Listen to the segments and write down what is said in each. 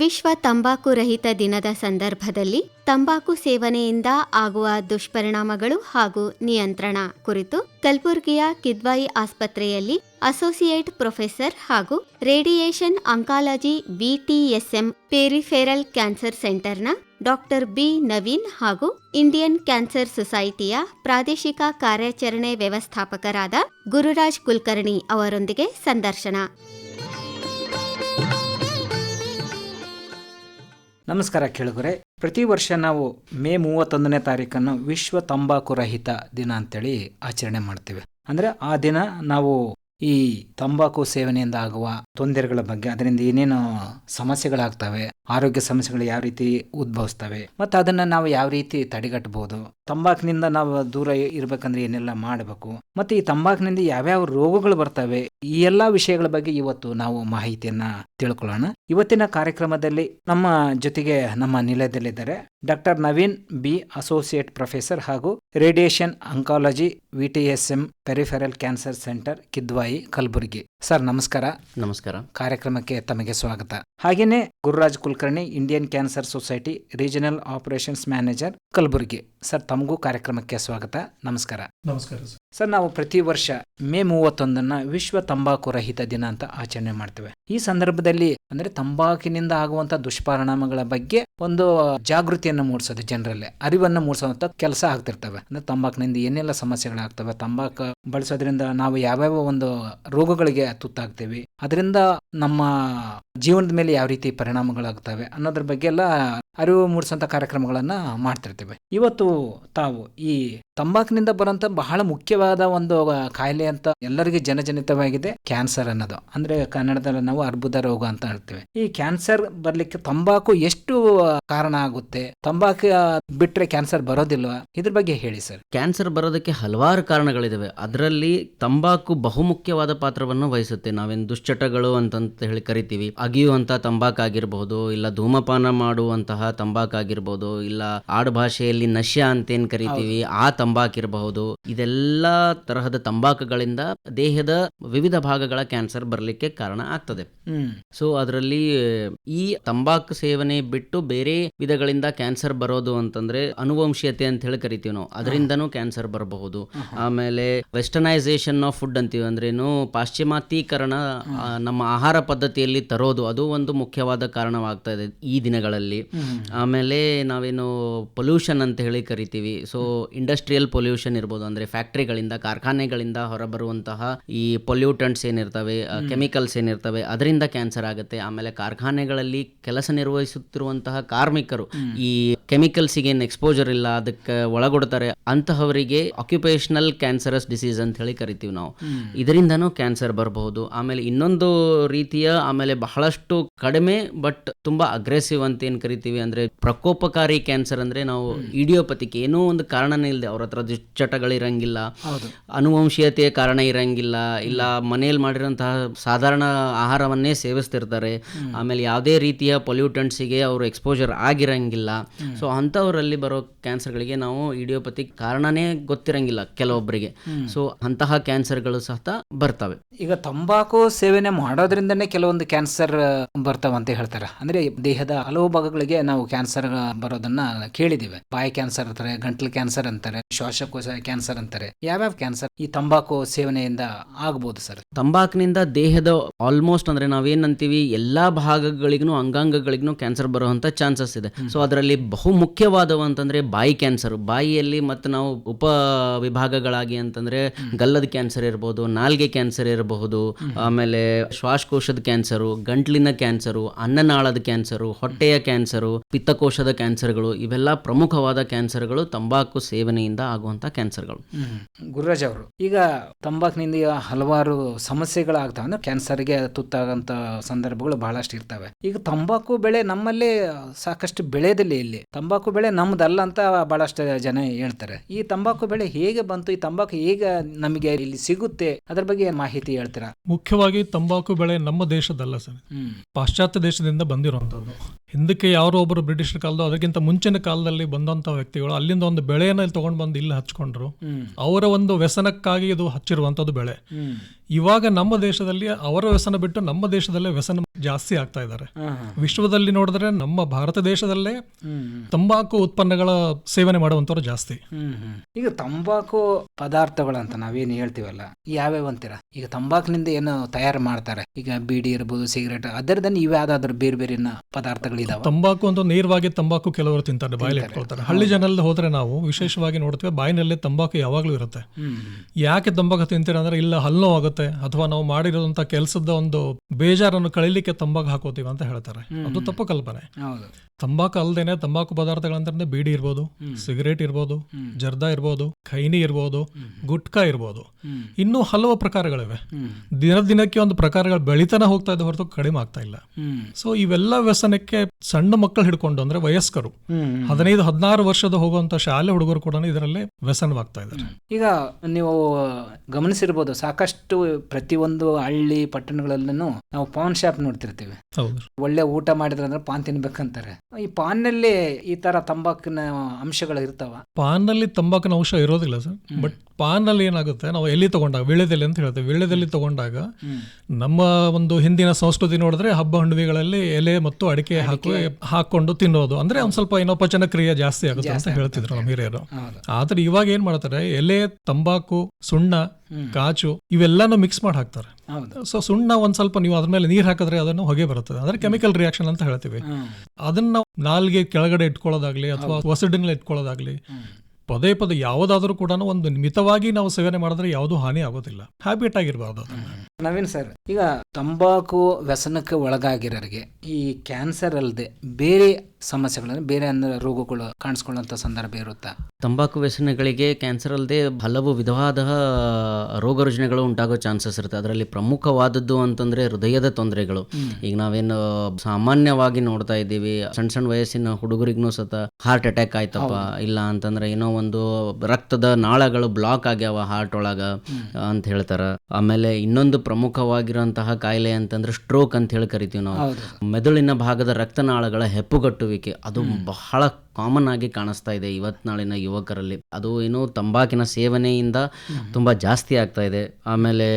ವಿಶ್ವ ತಂಬಾಕು ರಹಿತ ದಿನದ ಸಂದರ್ಭದಲ್ಲಿ ತಂಬಾಕು ಸೇವನೆಯಿಂದ ಆಗುವ ದುಷ್ಪರಿಣಾಮಗಳು ಹಾಗೂ ನಿಯಂತ್ರಣ ಕುರಿತು ಕಲಬುರಗಿಯ ಕಿದ್ವಾಯಿ ಆಸ್ಪತ್ರೆಯಲ್ಲಿ ಅಸೋಸಿಯೇಟ್ ಪ್ರೊಫೆಸರ್ ಹಾಗೂ radiation oncology BTSM peripheral cancer ಸೆಂಟರ್ನ doctor B Naveen ಹಾಗೂ ಇಂಡಿಯನ್ ಕ್ಯಾನ್ಸರ್ ಸೊಸೈಟಿಯ ಪ್ರಾದೇಶಿಕ ಕಾರ್ಯಾಚರಣೆ ವ್ಯವಸ್ಥಾಪಕರಾದ ಗುರುರಾಜ್ ಕುಲಕರ್ಣಿ ಅವರೊಂದಿಗೆ ಸಂದರ್ಶನ. ನಮಸ್ಕಾರ ಕೇಳುಗರೆ. ಪ್ರತಿ ವರ್ಷ ನಾವು ಮೇ ಮೂವತ್ತೊಂದನೇ ತಾರೀಕನ್ನು ವಿಶ್ವ ತಂಬಾಕು ರಹಿತ ದಿನ ಅಂತೇಳಿ ಆಚರಣೆ ಮಾಡ್ತೇವೆ. ಅಂದರೆ ಆ ದಿನ ನಾವು ಈ ತಂಬಾಕು ಸೇವನೆಯಿಂದ ಆಗುವ ತೊಂದರೆಗಳ ಬಗ್ಗೆ, ಅದರಿಂದ ಏನೇನು ಸಮಸ್ಯೆಗಳಾಗ್ತವೆ, ಆರೋಗ್ಯ ಸಮಸ್ಯೆಗಳು ಯಾವ ರೀತಿ ಉದ್ಭವಿಸ್ತವೆ, ಮತ್ತು ಅದನ್ನು ನಾವು ಯಾವ ರೀತಿ ತಡೆಗಟ್ಟಬಹುದು ತಂಬಾಕಿನಿಂದ ನಾವು ದೂರ ಇರಬೇಕಂದ್ರೆ ಏನೆಲ್ಲ ಮಾಡಬೇಕು, ಮತ್ತು ಈ ತಂಬಾಕಿನಿಂದ ಯಾವ್ಯಾವ ರೋಗಗಳು ಬರ್ತವೆ, ಈ ಎಲ್ಲ ವಿಷಯಗಳ ಬಗ್ಗೆ ಇವತ್ತು ನಾವು ಮಾಹಿತಿಯನ್ನ ತಿಳ್ಕೊಳ್ಳೋಣ. ಇವತ್ತಿನ ಕಾರ್ಯಕ್ರಮದಲ್ಲಿ ನಮ್ಮ ಜೊತೆಗೆ ನಮ್ಮ ನಿಲಯದಲ್ಲಿದ್ದಾರೆ doctor Naveen B associate professor ಹಾಗೂ radiation oncology VTSM peripheral cancer centre Kidwai Kalaburagi. Sir ನಮಸ್ಕಾರ. ನಮಸ್ಕಾರ. ಕಾರ್ಯಕ್ರಮಕ್ಕೆ ತಮಗೆ ಸ್ವಾಗತ. ಹಾಗೇನೆ Gururaj Kulkarni Indian Cancer Society regional operations manager Kalaburagi. Sir ತಮಗೂ ಕಾರ್ಯಕ್ರಮಕ್ಕೆ ಸ್ವಾಗತ. ನಮಸ್ಕಾರ. ನಮಸ್ಕಾರ ಸರ್. ಸರ್ ನಾವು ಪ್ರತಿ ವರ್ಷ ಮೇ ಮೂವತ್ತೊಂದನ್ನ ವಿಶ್ವ ತಂಬಾಕು ರಹಿತ ದಿನ ಅಂತ ಆಚರಣೆ ಮಾಡ್ತೇವೆ. ಈ ಸಂದರ್ಭದಲ್ಲಿ ಅಂದ್ರೆ ತಂಬಾಕಿನಿಂದ ಆಗುವಂತ ದುಷ್ಪರಿಣಾಮಗಳ ಬಗ್ಗೆ ಒಂದು ಜಾಗೃತಿಯನ್ನು ಮೂಡಿಸೋದು ಜನರಲ್ಲಿ ಅರಿವನ್ನು ಮೂಡಿಸುವಂತ ಕೆಲಸ ಆಗ್ತಿರ್ತವೆ. ಅಂದ್ರೆ ತಂಬಾಕಿನಿಂದ ಏನೆಲ್ಲ ಸಮಸ್ಯೆಗಳಾಗ್ತವೆ ತಂಬಾಕು ಬಳಸೋದ್ರಿಂದ ನಾವು ಯಾವ್ಯಾವ ಒಂದು ರೋಗಗಳಿಗೆ ತುತ್ತಾಗ್ತೀವಿ. ಅದರಿಂದ ನಮ್ಮ ಜೀವನದ ಮೇಲೆ ಯಾವ ರೀತಿ ಪರಿಣಾಮಗಳಾಗ್ತವೆ ಅನ್ನೋದ್ರ ಬಗ್ಗೆ ಎಲ್ಲ ಅರಿವು ಮೂಡಿಸುವಂತ ಕಾರ್ಯಕ್ರಮಗಳನ್ನು ಮಾಡ್ತಿರ್ತೇವೆ. ಇವತ್ತು ತಾವು ಈ ತಂಬಾಕಿನಿಂದ ಬರುವಂತ ಬಹಳ ಮುಖ್ಯವಾದ ಒಂದು ಕಾಯಿಲೆ ಅಂತ ಎಲ್ಲರಿಗೂ ಜನಜನಿತವಾಗಿದೆ ಕ್ಯಾನ್ಸರ್ ಅನ್ನೋದು. ಅಂದ್ರೆ ಕನ್ನಡದಲ್ಲಿ ನಾವು ಅರ್ಬುದ ರೋಗ ಅಂತ ಹೇಳ್ತೇವೆ. ಈ ಕ್ಯಾನ್ಸರ್ ಬರ್ಲಿಕ್ಕೆ ತಂಬಾಕು ಎಷ್ಟು ಕಾರಣ ಆಗುತ್ತೆ? ತಂಬಾಕು ಬಿಟ್ರೆ ಕ್ಯಾನ್ಸರ್ ಬರೋದಿಲ್ವಾ? ಇದ್ರ ಬಗ್ಗೆ ಹೇಳಿ ಸರ್. ಕ್ಯಾನ್ಸರ್ ಬರೋದಕ್ಕೆ ಹಲವಾರು ಕಾರಣಗಳಿದಾವೆ. ಅದರಲ್ಲಿ ತಂಬಾಕು ಬಹುಮುಖ್ಯವಾದ ಪಾತ್ರವನ್ನು ವಹಿಸುತ್ತೆ. ನಾವೇನು ದುಶ್ಚಟಗಳು ಅಂತಂತ ಹೇಳಿ ಕರಿತೀವಿ. ಅಗಿಯುವಂತ ತಂಬಾಕಾಗಿರ್ಬಹುದು ಇಲ್ಲ ಧೂಮಪಾನ ಮಾಡುವಂತಹ ತಂಬಾಕಾಗಿರ್ಬಹುದು ಇಲ್ಲ ಆಡುಭಾಷೆಯಲ್ಲಿ ನಶ್ಯ ಅಂತೇನ್ ಕರಿತೀವಿ ಆ ತಂಬಾಕಿರಬಹುದು ಇದೆಲ್ಲ ತರಹದ ತಂಬಾಕುಗಳಿಂದ ದೇಹದ ವಿವಿಧ ಭಾಗಗಳ ಕ್ಯಾನ್ಸರ್ ಬರಲಿಕ್ಕೆ ಕಾರಣ ಆಗ್ತದೆ. ಸೊ ಅದರಲ್ಲಿ ಈ ತಂಬಾಕು ಸೇವನೆ ಬಿಟ್ಟು ಬೇರೆ ವಿಧಗಳಿಂದ ಕ್ಯಾನ್ಸರ್ ಬರೋದು ಅಂತಂದ್ರೆ ಅನುವಂಶೀಯತೆ ಅಂತ ಹೇಳಿ ಕರಿತೀವಿ ನಾವು. ಅದರಿಂದನೂ ಕ್ಯಾನ್ಸರ್ ಬರಬಹುದು. ಆಮೇಲೆ ವೆಸ್ಟರ್ನೈಸೇಷನ್ ಆಫ್ ಫುಡ್ ಅಂತೀವಿ ಅಂದ್ರೇನು ಪಾಶ್ಚಿಮಾತೀಕರಣ ನಮ್ಮ ಆಹಾರ ಪದ್ಧತಿಯಲ್ಲಿ ತರೋದು ಅದು ಒಂದು ಮುಖ್ಯವಾದ ಕಾರಣವಾಗ್ತಾ ಇದೆ ಈ ದಿನಗಳಲ್ಲಿ. ಆಮೇಲೆ ನಾವೇನು ಪೊಲ್ಯೂಷನ್ ಅಂತ ಹೇಳಿ ಕರಿತೀವಿ. ಸೊ ಇಂಡಸ್ಟ್ರಿಯಲ್ ಪೊಲ್ಯೂಷನ್ ಇರ್ಬೋದು ಅಂದ್ರೆ ಫ್ಯಾಕ್ಟ್ರಿಗಳಿಂದ ಕಾರ್ಖಾನೆಗಳಿಂದ ಹೊರಬರುವಂತಹ ಈ ಪೊಲ್ಯೂಟೆಂಟ್ಸ್ ಏನಿರ್ತವೆ ಕೆಮಿಕಲ್ಸ್ ಏನಿರ್ತವೆ ಅದರಿಂದ ಕ್ಯಾನ್ಸರ್ ಆಗುತ್ತೆ. ಆಮೇಲೆ ಕಾರ್ಖಾನೆಗಳಲ್ಲಿ ಕೆಲಸ ನಿರ್ವಹಿಸುತ್ತಿರುವಂತಹ ಕಾರ್ಮಿಕರು ಈ ಕೆಮಿಕಲ್ಸಿಗೆ ಏನು ಎಕ್ಸ್ಪೋಜರ್ ಇಲ್ಲ ಅದಕ್ಕೆ ಒಳಗೊಡ್ತಾರೆ ಅಂತಹವರಿಗೆ ಆಕ್ಯುಪೇಷನಲ್ ಕ್ಯಾನ್ಸರಸ್ ಡಿಸೀಸ್ ಅಂತ ಹೇಳಿ ಕರಿತೀವಿ ನಾವು. ಇದರಿಂದನೂ ಕ್ಯಾನ್ಸರ್ ಬರಬಹುದು. ಆಮೇಲೆ ಇನ್ನೊಂದು ರೀತಿಯ ಆಮೇಲೆ ಬಹಳಷ್ಟು ಕಡಿಮೆ ಬಟ್ ತುಂಬಾ ಅಗ್ರೆಸಿವ್ ಅಂತ ಏನು ಕರಿತೀವಿ ಅಂದ್ರೆ ಪ್ರಕೋಪಕಾರಿ ಕ್ಯಾನ್ಸರ್ ಅಂದ್ರೆ ನಾವು ಇಡಿಯೋಪತಿಕ್ ಏನೋ ಒಂದು ಕಾರಣನೇ ಇಲ್ಲದೆ ಅವ್ರ ಹತ್ರ ದುಶ್ಚಟಗಳಿರಂಗಿಲ್ಲ ಅನುವಂಶೀಯತೆಯ ಕಾರಣ ಇರಂಗಿಲ್ಲ ಇಲ್ಲ ಮನೆಯಲ್ಲಿ ಮಾಡಿರೋಂತಹ ಸಾಧಾರಣ ಆಹಾರವನ್ನೇ ಸೇವಿಸ್ತಿರ್ತಾರೆ ಆಮೇಲೆ ಯಾವುದೇ ರೀತಿಯ ಪೊಲ್ಯೂಟೆಂಟ್ಸಿಗೆ ಅವರು ಎಕ್ಸ್ಪೋಜರ್ ಆಗಿರಂಗಿಲ್ಲ. ಸೊ ಅಂಥವರಲ್ಲಿ ಬರೋ ಕ್ಯಾನ್ಸರ್ಗಳಿಗೆ ನಾವು ಇಡಿಯೋಪತಿ ಕಾರಣನೇ ಗೊತ್ತಿರಂಗಿಲ್ಲ ಕೆಲವೊಬ್ಬರಿಗೆ ಸೊ ಅಂತಹ ಕ್ಯಾನ್ಸರ್ಗಳು ಸಹ ಬರ್ತವೆ. ಈಗ ತಂಬಾಕು ಸೇವನೆ ಮಾಡೋದ್ರಿಂದನೇ ಕೆಲವೊಂದು ಕ್ಯಾನ್ಸರ್ ಬರ್ತಾವ ಅಂತ ಹೇಳ್ತಾರೆ. ಅಂದ್ರೆ ದೇಹದ ಹಲವು ಭಾಗಗಳಿಗೆ ನಾವು ಕ್ಯಾನ್ಸರ್ ಬರೋದನ್ನ ಕೇಳಿದಿವೆ. ಬಾಯಿ ಕ್ಯಾನ್ಸರ್ ಅಂತಾರೆ ಗಂಟ್ಲು ಕ್ಯಾನ್ಸರ್ ಅಂತಾರೆ ಶ್ವಾಸಕೋಶ ಕ್ಯಾನ್ಸರ್ ಅಂತಾರೆ. ಯಾವ್ಯಾವ ಕ್ಯಾನ್ಸರ್ ಈ ತಂಬಾಕು ಸೇವನೆಯಿಂದ ಆಗ್ಬೋದು ಸರ್? ತಂಬಾಕಿನಿಂದ ದೇಹದ ಆಲ್ಮೋಸ್ಟ್ ಅಂದ್ರೆ ನಾವೇನಂತೀವಿ ಎಲ್ಲಾ ಭಾಗಗಳಿಗೂ ಅಂಗಾಂಗಗಳಿಗೂ ಕ್ಯಾನ್ಸರ್ ಬರುವಂತ ಚಾನ್ಸಸ್ ಇದೆ. ಸೊ ಅದರಲ್ಲಿ ಬಹು ಮುಖ್ಯವಾದವು ಅಂತಂದ್ರೆ ಬಾಯಿ ಕ್ಯಾನ್ಸರ್. ಬಾಯಿಯಲ್ಲಿ ಮತ್ತೆ ನಾವು ಉಪ ವಿಭಾಗಗಳಾಗಿ ಅಂತಂದ್ರೆ ಗಲ್ಲದ ಕ್ಯಾನ್ಸರ್ ಇರಬಹುದು ನಾಲ್ಗೆ ಕ್ಯಾನ್ಸರ್ ಇರಬಹುದು ಆಮೇಲೆ ಶ್ವಾಸಕೋಶದ ಕ್ಯಾನ್ಸರು ಗಂಟ್ಲಿನ ಕ್ಯಾನ್ಸರು ಅನ್ನನಾಳದ ಕ್ಯಾನ್ಸರು ಹೊಟ್ಟೆಯ ಕ್ಯಾನ್ಸರು ಪಿತ್ತಕೋಶದ ಕ್ಯಾನ್ಸರ್ಗಳು ಇವೆಲ್ಲ ಪ್ರಮುಖವಾದ ಕ್ಯಾನ್ಸರ್ಗಳು ತಂಬಾಕು ಸೇವನೆಯಿಂದ ಆಗುವಂತ ಕ್ಯಾನ್ಸರ್ಗಳು. ಗುರುರಾಜ್ ಅವರು ಈಗ ತಂಬಾಕಿನಿಂದ ಹಲವಾರು ಸಮಸ್ಯೆಗಳಾಗ್ತಾವೆ. ಅಂದ್ರೆ ಕ್ಯಾನ್ಸರ್ಗೆ ತುತ್ತಾಗಂತ ಸಂದರ್ಭಗಳು ಬಹಳಷ್ಟು ಇರ್ತವೆ. ಈಗ ತಂಬಾಕು ಬೆಳೆ ನಮ್ಮಲ್ಲಿ ಸಾಕಷ್ಟು ಬೆಳೆದಿಲ್ಲ ಇಲ್ಲಿ. ತಂಬಾಕು ಬೆಳೆ ನಮ್ದಲ್ಲ ಅಂತ ಬಹಳಷ್ಟು ಜನ ಹೇಳ್ತಾರೆ. ಈ ತಂಬಾಕು ಬೆಳೆ ಹೇಗೆ ಬಂತು ಈ ತಂಬಾಕು ಹೇಗೆ ನಮಗೆ ಇಲ್ಲಿ ಸಿಗುತ್ತೆ ಅದ್ರ ಬಗ್ಗೆ ಮಾಹಿತಿ ಹೇಳ್ತೀರಾ? ಮುಖ್ಯವಾಗಿ ತಂಬಾಕು ಬೆಳೆ ನಮ್ಮ ದೇಶದಲ್ಲ ಸರ್. ಪಾಶ್ಚಾತ್ಯ ದೇಶದಿಂದ ಬಂದಿರುವಂಥದ್ದು. ಹಿಂದಕ್ಕೆ ಯಾರೋ ಒಬ್ಬರು ಬ್ರಿಟಿಷರ ಕಾಲದ ಅದಕ್ಕಿಂತ ಮುಂಚಿನ ಕಾಲದಲ್ಲಿ ಬಂದಂಥ ವ್ಯಕ್ತಿಗಳು ಅಲ್ಲಿಂದ ಒಂದು ಬೆಳೆಯನ್ನು ಇಲ್ಲಿ ತಗೊಂಡು ಬಂದು ಇಲ್ಲಿ ಹಚ್ಕೊಂಡ್ರು. ಅವರ ಒಂದು ವ್ಯಸನಕ್ಕಾಗಿ ಇದು ಹಚ್ಚಿರುವಂಥದ್ದು ಬೆಳೆ. ಇವಾಗ ನಮ್ಮ ದೇಶದಲ್ಲಿ ಅವರ ವ್ಯಸನ ಬಿಟ್ಟು ನಮ್ಮ ದೇಶದಲ್ಲೇ ವ್ಯಸನ ಜಾಸ್ತಿ ಆಗ್ತಾ ಇದ್ದಾರೆ. ವಿಶ್ವದಲ್ಲಿ ನೋಡಿದ್ರೆ ನಮ್ಮ ಭಾರತ ದೇಶದಲ್ಲೇ. ತಂಬಾಕು ಉತ್ಪನ್ನಗಳ ಸೇವನೆ ಮಾಡುವಂತವ್ರು ಜಾಸ್ತಿ. ಈಗ ತಂಬಾಕು ಪದಾರ್ಥಗಳಂತ ನಾವೇನು ಹೇಳ್ತೀವಲ್ಲ ಯಾವ್ಯಾವ ಅಂತೀರ? ಈಗ ತಂಬಾಕಿನಿಂದ ಏನು ತಯಾರು ಮಾಡ್ತಾರೆ? ಈಗ ಬೀಡಿ ಇರ್ಬೋದು ಸಿಗರೇಟ್ ಅದರದನ್ನ ಇವ್ಯಾವ್ದಾದ್ರು ಬೇರೆ ಬೇರೆ ಪದಾರ್ಥಗಳಿದಾವೆ? ತಂಬಾಕು ಅಂತ ನೇರವಾಗಿ ತಂಬಾಕು ಕೆಲವರು ತಿಂತಾರೆ ಬಾಯಲ್ಲಿ ಇಟ್ಕೊಳ್ತಾರೆ. ಹಳ್ಳಿ ಜನರಲ್ಲಿ ಹೋದ್ರೆ ನಾವು ವಿಶೇಷವಾಗಿ ನೋಡ್ತೀವಿ ಬಾಯಿನಲ್ಲಿ ತಂಬಾಕು ಯಾವಾಗ್ಲೂ ಇರುತ್ತೆ. ಯಾಕೆ ತಂಬಾಕು ತಿಂತೀರ ಅಂದ್ರೆ ಇಲ್ಲ ಹಲ್ಲು ಆಗುತ್ತೆ ಅಥವಾ ನಾವು ಮಾಡಿರೋಂತ ಕೆಲಸದ ಒಂದು ಬೇಜಾರನ್ನು ಕಳೀಲಿಕ್ಕೆ ತಂಬಾಕು ಹಾಕೋತೀವಿ ಅಂತ ಹೇಳ್ತಾರೆ. ಅದು ತಪ್ಪು ಕಲ್ಪನೆ. ತಂಬಾಕು ಅಲ್ದೇನೆ ತಂಬಾಕು ಪದಾರ್ಥಗಳಂದ್ರೆ ಬೀಡಿ ಇರ್ಬೋದು ಸಿಗರೇಟ್ ಇರ್ಬೋದು ಜರ್ದಾ ಇರ್ಬೋದು ಖೈನಿ ಇರ್ಬೋದು ಗುಟ್ಕಾ ಇರ್ಬೋದು. ಇನ್ನೂ ಹಲವು ಪ್ರಕಾರಗಳಿವೆ. ದಿನ ದಿನಕ್ಕೆ ಒಂದು ಪ್ರಕಾರಗಳು ಬೆಳಿತಾನೆ ಹೋಗ್ತಾ ಇದೆ ಹೊರತು ಕಡಿಮೆ ಆಗ್ತಾ ಇಲ್ಲ. ಸೊ ಇವೆಲ್ಲ ವ್ಯಸನಕ್ಕೆ ಸಣ್ಣ ಮಕ್ಕಳು ಹಿಡ್ಕೊಂಡು ಅಂದ್ರೆ ವಯಸ್ಕರು. ಹದಿನೈದು ಹದಿನಾರು ವರ್ಷದ ಹೋಗುವಂತ ಶಾಲೆ ಹುಡುಗರು ಕೂಡ ಇದರಲ್ಲಿ ವ್ಯಸನವಾಗ್ತಾ ಇದ್ದಾರೆ. ಈಗ ನೀವು ಗಮನಿಸಿರ್ಬೋದು ಸಾಕಷ್ಟು ಪ್ರತಿಯೊಂದು ಹಳ್ಳಿ ಪಟ್ಟಣಗಳಲ್ಲೂ ನಾವು ಪಾನ್ ಶಾಪ್ ನೋಡ್ತಿರ್ತೀವಿ ಹೌದು. ಒಳ್ಳೆ ಊಟ ಮಾಡಿದ್ರೆ ಅಂದ್ರೆ ಪಾನ್ ತಿನ್ಬೇಕಂತಾರೆ. ಈ ಪಾನ್ನಲ್ಲಿ ಈ ತರ ತಂಬಾಕಿನ ಅಂಶಗಳು ಇರ್ತಾವ. ಪಾನ್ನಲ್ಲಿ ತಂಬಾಕಿನ ಅಂಶ ಇರೋದಿಲ್ಲ ಸರ್. ಬಟ್ ಪಾನ್ನಲ್ಲಿ ಏನಾಗುತ್ತೆ ನಾವು ಎಲ್ಲಿ ತಗೊಂಡಾಗ ವೀಳ್ಯದಲ್ಲಿ ಅಂತ ಹೇಳ್ತೇವೆ. ವೀಳ್ಯದಲ್ಲಿ ತಗೊಂಡಾಗ ನಮ್ಮ ಒಂದು ಹಿಂದಿನ ಸಂಸ್ಕೃತಿ ನೋಡಿದ್ರೆ ಹಬ್ಬ ಹಂಡುವಿಗಳಲ್ಲಿ ಎಲೆ ಮತ್ತು ಅಡಿಕೆ ಹಾಕಿ ಹಾಕೊಂಡು ತಿನ್ನೋದು. ಅಂದ್ರೆ ಒಂದ್ ಸ್ವಲ್ಪ ಏನೋ ಪಚನ ಕ್ರಿಯೆ ಜಾಸ್ತಿ ಆಗುತ್ತೆ ಅಂತ ಹೇಳ್ತಿದ್ರು ನಮ್ಮ ಹಿರಿಯರು. ಆದ್ರೆ ಇವಾಗ ಏನ್ ಮಾಡ್ತಾರೆ ಎಲೆ ತಂಬಾಕು ಸುಣ್ಣ ಕಾಚು ಇವೆಲ್ಲಾನು ಮಿಕ್ಸ್ ಮಾಡಿ ಹಾಕ್ತಾರೆ. ಸೊ ಸುಣ್ಣ ಒಂದು ಸ್ವಲ್ಪ ನೀವು ಅದ್ರ ಮೇಲೆ ನೀರು ಹಾಕಿದ್ರೆ ಅದನ್ನು ಹೊಗೆ ಬರುತ್ತದೆ ಅಂದ್ರೆ ಕೆಮಿಕಲ್ ರಿಯಾಕ್ಷನ್ ಅಂತ ಹೇಳ್ತೀವಿ. ಅದನ್ನ ನಾವು ನಾಲ್ಗೆ ಕೆಳಗಡೆ ಇಟ್ಕೊಳ್ಳೋದಾಗ್ಲಿ ಅಥವಾ ಹೊಸಡಿನಲ್ಲಿ ಇಟ್ಕೊಳ್ಳೋದಾಗ್ಲಿ ಪದೇ ಪದೇ ಯಾವುದಾದ್ರೂ ಕೂಡ ಒಂದು ಮಿತವಾಗಿ ನಾವು ಸೇವನೆ ಮಾಡಿದ್ರೆ ಯಾವುದೂ ಹಾನಿ ಆಗೋದಿಲ್ಲ. ಹ್ಯಾಬಿಟ್ ಆಗಿರಬಾರ್ದು ಅದನ್ನ. ನವೀನ್ ಸರ್ ಈಗ ತಂಬಾಕು ವ್ಯಸನಕ್ಕೆ ಒಳಗಾಗಿರೋರಿಗೆ ಈ ಕ್ಯಾನ್ಸರ್ ಅಲ್ಲದೆ ಬೇರೆ ಸಮಸ್ಯೆಗಳನ್ನು ಬೇರೆ ಅಂದ್ರೆ ರೋಗಗಳು ಕಾಣಿಸ್ಕೊಳ್ಳುವಂತ ಸಂದರ್ಭ ಇರುತ್ತಾ? ತಂಬಾಕು ವ್ಯಸನಗಳಿಗೆ ಕ್ಯಾನ್ಸರ್ ಅಲ್ಲದೆ ಹಲವು ವಿಧವಾದ ರೋಗ ರುಜಿನಗಳು ಉಂಟಾಗೋ ಚಾನ್ಸಸ್ ಇರುತ್ತೆ. ಅದರಲ್ಲಿ ಪ್ರಮುಖವಾದದ್ದು ಅಂತಂದ್ರೆ ಹೃದಯದ ತೊಂದರೆಗಳು. ಈಗ ನಾವೇನು ಸಾಮಾನ್ಯವಾಗಿ ನೋಡ್ತಾ ಇದ್ದೀವಿ ಸಣ್ಣ ಸಣ್ಣ ವಯಸ್ಸಿನ ಹುಡುಗರಿಗೂ ಸತ ಹಾರ್ಟ್ ಅಟ್ಯಾಕ್ ಆಯ್ತಪ್ಪ ಇಲ್ಲ ಅಂತಂದ್ರೆ ಏನೋ ಒಂದು ರಕ್ತದ ನಾಳಗಳು ಬ್ಲಾಕ್ ಆಗ್ಯಾವ ಹಾರ್ಟ್ ಒಳಗ ಅಂತ ಹೇಳ್ತಾರ. ಆಮೇಲೆ ಇನ್ನೊಂದು ಪ್ರಮುಖವಾಗಿರುವಂತಹ ಕಾಯಿಲೆ ಅಂತಂದ್ರೆ ಸ್ಟ್ರೋಕ್ ಅಂತ ಹೇಳಿ ಕರಿತೀವಿ ನಾವು. ಮೆದುಳಿನ ಭಾಗದ ರಕ್ತನಾಳಗಳ ಹೆಪ್ಪುಗಟ್ಟುವಿಕೆ ಅದು ಬಹಳ ಕಾಮನ್ ಆಗಿ ಕಾಣಿಸ್ತಾ ಇದೆ ಇವತ್ನಾಳಿನ ಯುವಕರಲ್ಲಿ. ಅದು ಏನು ತಂಬಾಕಿನ ಸೇವನೆಯಿಂದ ತುಂಬಾ ಜಾಸ್ತಿ ಆಗ್ತಾ ಇದೆ. ಆಮೇಲೆ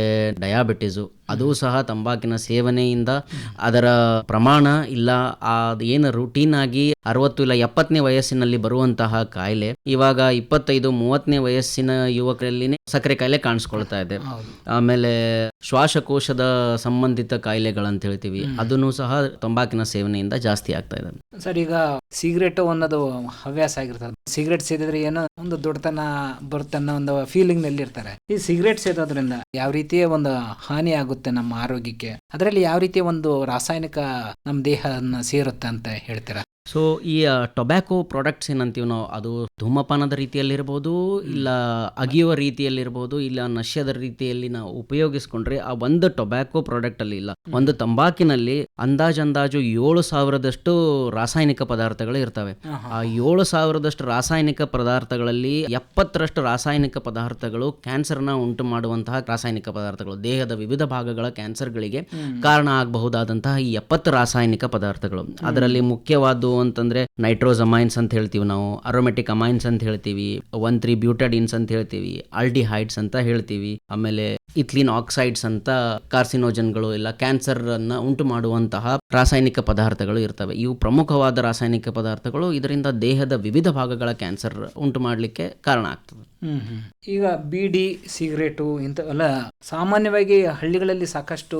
ಡಯಾಬಿಟಿಸು ಅದು ಸಹ ತಂಬಾಕಿನ ಸೇವನೆಯಿಂದ ಅದರ ಪ್ರಮಾಣ ಇಲ್ಲ. ಅದು ಏನು ರುಟೀನ್ ಆಗಿ ಅರವತ್ತು ಇಲ್ಲ ಎಪ್ಪತ್ತನೇ ವಯಸ್ಸಿನಲ್ಲಿ ಬರುವಂತಹ ಕಾಯಿಲೆ. ಇವಾಗ ಇಪ್ಪತ್ತೈದು ಮೂವತ್ತನೇ ವಯಸ್ಸಿನ ಯುವಕರಲ್ಲಿನೇ ಸಕ್ಕರೆ ಕಾಯಿಲೆ ಕಾಣಿಸ್ಕೊಳ್ತಾ ಇದೆ. ಆಮೇಲೆ ಶ್ವಾಸಕೋಶದ ಸಂಬಂಧಿತ ಕಾಯಿಲೆಗಳಂತ ಹೇಳ್ತೀವಿ. ಅದನ್ನು ಸಹ ತಂಬಾಕಿನ ಸೇವನೆಯಿಂದ ಜಾಸ್ತಿ ಆಗ್ತಾ ಇದೆ. ಸರ್ ಈಗ ಸಿಗರೇಟ್ ಅನ್ನೋದು ಹವ್ಯಾಸ ಆಗಿರ್ತದೆ. ಸಿಗರೇಟ್ ಸೇದಿದ್ರೆ ಏನೋ ಒಂದು ದೊಡ್ಡತನ ಬರುತ್ತೆ ಅನ್ನೋ ಒಂದು ಫೀಲಿಂಗ್ನಲ್ಲಿ ಇರ್ತಾರೆ ಈ ಸಿಗರೇಟ್ ಸೇದೋದ್ರಿಂದ ಯಾವ ರೀತಿಯ ಒಂದು ಹಾನಿ ಆಗುತ್ತೆ ನಮ್ಮ ಆರೋಗ್ಯಕ್ಕೆ, ಅದರಲ್ಲಿ ಯಾವ ರೀತಿಯ ಒಂದು ರಾಸಾಯನಿಕ ನಮ್ಮ ದೇಹನ ಸೇರುತ್ತೆ ಅಂತ ಹೇಳ್ತೀರಾ? ಸೊ ಈ ಟೊಬ್ಯಾಕೋ ಪ್ರಾಡಕ್ಟ್ಸ್ ಏನಂತೀವಿ ನಾವು ಅದು ಧೂಮಪಾನದ ರೀತಿಯಲ್ಲಿರ್ಬೋದು ಇಲ್ಲ ಅಗಿಯುವ ರೀತಿಯಲ್ಲಿರ್ಬೋದು ಇಲ್ಲ ನಶ್ಯದ ರೀತಿಯಲ್ಲಿ ನಾವು ಉಪಯೋಗಿಸ್ಕೊಂಡ್ರೆ ಆ ಒಂದು ಟೊಬ್ಯಾಕೋ ಪ್ರಾಡಕ್ಟ್ ಅಲ್ಲಿ ಇಲ್ಲ. ಒಂದು ತಂಬಾಕಿನಲ್ಲಿ ಅಂದಾಜು ಅಂದಾಜು ಏಳು ಸಾವಿರದಷ್ಟು ರಾಸಾಯನಿಕ ಪದಾರ್ಥಗಳು ಇರ್ತವೆ. ಆ ಏಳು ಸಾವಿರದಷ್ಟು ರಾಸಾಯನಿಕ ಪದಾರ್ಥಗಳಲ್ಲಿ ಎಪ್ಪತ್ತರಷ್ಟು ರಾಸಾಯನಿಕ ಪದಾರ್ಥಗಳು ಕ್ಯಾನ್ಸರ್ನ ಉಂಟು ಮಾಡುವಂತಹ ರಾಸಾಯನಿಕ ಪದಾರ್ಥಗಳು. ದೇಹದ ವಿವಿಧ ಭಾಗಗಳ ಕ್ಯಾನ್ಸರ್ಗಳಿಗೆ ಕಾರಣ ಆಗಬಹುದಾದಂತಹ ಈ ಎಪ್ಪತ್ತು ರಾಸಾಯನಿಕ ಪದಾರ್ಥಗಳು. ಅದರಲ್ಲಿ ಮುಖ್ಯವಾದ್ದು ಅಂತಂದ್ರೆ ನೈಟ್ರೋಸಮೈನ್ಸ್ ಅಂತ ಹೇಳ್ತೀವಿ ನಾವು ಅರೋಮೆಟಿಕ್ ಅಮೈನ್ಸ್ ಅಂತ ಹೇಳ್ತೀವಿ ಒನ್ ತ್ರೀ ಬ್ಯೂಟಾಡಿನ್ಸ್ ಅಂತ ಹೇಳ್ತೀವಿ ಆಲ್ಡಿಹೈಡ್ಸ್ ಅಂತ ಹೇಳ್ತೀವಿ, ಆಮೇಲೆ ಇಥ್ಲಿನ್ ಆಕ್ಸೈಡ್ಸ್ ಅಂತ ಕಾರ್ಸಿನೋಜನ್ಗಳು ಇಲ್ಲ ಕ್ಯಾನ್ಸರ್ ಅನ್ನ ಉಂಟು ಮಾಡುವಂತಹ ರಾಸಾಯನಿಕ ಪದಾರ್ಥಗಳು ಇರ್ತವೆ. ಇವು ಪ್ರಮುಖವಾದ ರಾಸಾಯನಿಕ ಪದಾರ್ಥಗಳು, ಇದರಿಂದ ದೇಹದ ವಿವಿಧ ಭಾಗಗಳ ಕ್ಯಾನ್ಸರ್ ಉಂಟು ಮಾಡಲಿಕ್ಕೆ ಕಾರಣ ಆಗ್ತದೆ. ಈಗ ಬೀಡಿ, ಸಿಗರೇಟು ಇಂಥವೆಲ್ಲ ಸಾಮಾನ್ಯವಾಗಿ ಹಳ್ಳಿಗಳಲ್ಲಿ ಸಾಕಷ್ಟು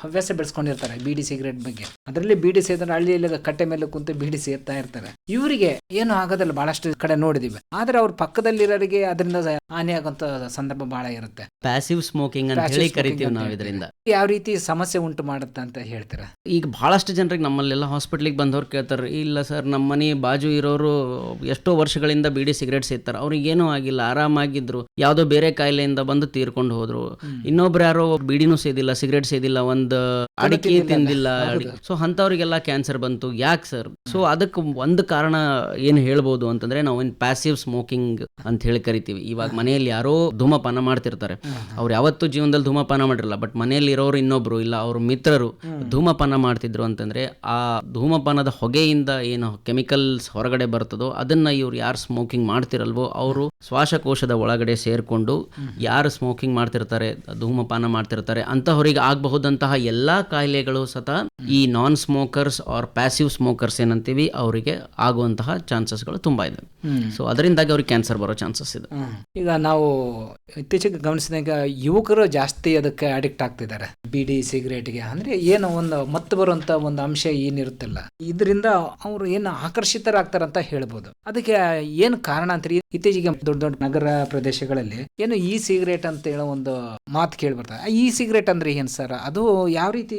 ಹವ್ಯಾಸ ಬೆಳೆಸ್ಕೊಂಡಿರ್ತಾರೆ ಬೀಡಿ, ಸಿಗರೇಟ್ ಬಗ್ಗೆ. ಅದರಲ್ಲಿ ಬೀಡಿ ಸೇದ್ರೆ ಹಳ್ಳಿಯಲ್ಲಿ ಕಟ್ಟೆ ಮೇಲೆ ಕುಂತು ಬೀಡಿ ಸೇರ್ತಾ ಇರ್ತಾರೆ. ಇವರಿಗೆ ಏನು ಆಗೋದಿಲ್ಲ ಬಹಳಷ್ಟು ಕಡೆ ನೋಡಿದಿವಿ. ಆದ್ರೆ ಅವ್ರ ಪಕ್ಕದಲ್ಲಿರೋರಿಗೆ ಅದರಿಂದ ಹಾನಿ ಆಗುವಂತ ಸಂದರ್ಭ ಬಹಳ ಇರುತ್ತೆ. ಪ್ಯಾಸಿವ್ ಸ್ಮೋಕಿಂಗ್ ಅಂತ ಹೇಳಿ ಕರಿತೀವಿ ನಾವು. ಇದರಿಂದ. ಯಾವ ರೀತಿ ಸಮಸ್ಯೆ ಉಂಟು ಮಾಡುತ್ತೆ ಅಂತ ಹೇಳ್ತಾರೆ? ಈಗ ಬಹಳಷ್ಟು ಜನರಿಗೆ ನಮ್ಮಲ್ಲೆಲ್ಲ ಹಾಸ್ಪಿಟ್ಲಿಗೆ ಬಂದವ್ರು ಕೇಳ್ತಾರೆ ಇಲ್ಲ ಸರ್ ನಮ್ಮ ಮನೆ ಬಾಜು ಇರೋರು ಎಷ್ಟೋ ವರ್ಷಗಳಿಂದ ಬೀಡಿ ಸಿಗರೇಟ್ ಸೇರ್ತಾರೆ. ಅವ್ರಿಗೇನೂ ಆಗಿಲ್ಲ ಆರಾಮಾಗಿದ್ರು ಯಾವುದೋ ಬೇರೆ ಕಾಯಿಲೆಯಿಂದ ಬಂದು ತೀರ್ಕೊಂಡು ಹೋದ್ರು. ಇನ್ನೊಬ್ರು ಯಾರೋ ಬೀಡಿನೂ ಸೇದಿಲ್ಲ ಸಿಗರೇಟ್ ಸೇದಿಲ್ಲ ಒಂದು ಅಡಿಕೆ ತಿಂದಿಲ್ಲ. ಸೊ ಅಂತವ್ರಿಗೆಲ್ಲ ಕ್ಯಾನ್ಸರ್ ಬಂತು. ಯಾಕೆ ಸರ್? ಸೊ ಅದಕ್ಕೆ ಒಂದು ಕಾರಣ ಏನು ಹೇಳ್ಬೋದು ಅಂತಂದ್ರೆ ನಾವು ಏನು ಪ್ಯಾಸಿವ್ ಸ್ಮೋಕಿಂಗ್ ಅಂತ ಹೇಳಿ ಕರಿತೀವಿ. ಇವಾಗ ಮನೆಯಲ್ಲಿ ಯಾರೋ ಧೂಮಪಾನ ಮಾಡ್ತಿರ್ತಾರೆ. ಅವ್ರು ಯಾವತ್ತೂ ಜೀವನದಲ್ಲಿ ಧೂಮಪಾನ ಮಾಡಿರಲ್ಲ ಬಟ್ ಮನೆಯಲ್ಲಿ ಇರೋರು ಇನ್ನೊಬ್ರು ಇಲ್ಲ, ಅವ್ರ ಮಿತ್ರರು ಧೂಮಪಾನ ಮಾಡ್ತಿದ್ರು ಅಂತಂದ್ರೆ ಆ ಧೂಮಪಾನದ ಹೊಗೆಯಿಂದ ಏನು ಕೆಮಿಕಲ್ಸ್ ಹೊರಗಡೆ ಬರ್ತದೋ ಅದನ್ನ ಇವ್ರು ಯಾರು ಸ್ಮೋಕಿಂಗ್ ಮಾಡ್ತಿರಲ್ವೋ ಅವರು ಶ್ವಾಸಕೋಶದ ಒಳಗಡೆ ಸೇರ್ಕೊಂಡು ಯಾರು ಸ್ಮೋಕಿಂಗ್ ಮಾಡ್ತಿರ್ತಾರೆ, ಧೂಮಪಾನ ಮಾಡ್ತಿರ್ತಾರೆ, ಅಂತಹವರಿಗೆ ಆಗಬಹುದಂತಹ ಎಲ್ಲಾ ಕಾಯಿಲೆಗಳು ಸತ ಈ non smokers or passive smokers ಏನಂತೀವಿ ಅವರಿಗೆ ಆಗುವಂತಹ ಚಾನ್ಸಸ್ಗಳು ತುಂಬಾ ಇದೆ. ಸೊ ಅದರಿಂದಾಗಿ ಅವ್ರಿಗೆ ಕ್ಯಾನ್ಸರ್ ಬರೋ ಚಾನ್ಸಸ್ ಇದೆ. ಈಗ ನಾವು ಇತ್ತೀಚೆಗೆ ಗಮನಿಸಿದಾಗ ಯುವಕರು ಜಾಸ್ತಿ ಅದಕ್ಕೆ ಅಡಿಕ್ಟ್ ಆಗ್ತಿದ್ದಾರೆ. ಬಿಡಿ ಸಿಗರೇಟ್ಗೆ. ಅಂದ್ರೆ ಏನು ಒಂದು ಮತ್ತು ಬರುವಂತ ಒಂದು ಅಂಶ ಏನಿರುತ್ತಲ್ಲ ಇದರಿಂದ ಅವರು ಏನು ಆಕರ್ಷಿತರಾಗ್ತಾರಂತ ಹೇಳ್ಬೋದು. ಅದಕ್ಕೆ ಏನು ಕಾರಣ ಅಂತೀರಿ? ಇತ್ತೀಚೆಗೆ ದೊಡ್ಡ ದೊಡ್ಡ ನಗರ ಪ್ರದೇಶಗಳಲ್ಲಿ ಏನು ಈ ಸಿಗರೇಟ್ ಅಂತ ಹೇಳೋ ಒಂದು ಮಾತು ಕೇಳಿ ಬರ್ತದೆ ಈ ಸಿಗರೇಟ್ ಅಂದ್ರೆ ಏನ್ ಸರ್? ಅದು ಯಾವ ರೀತಿ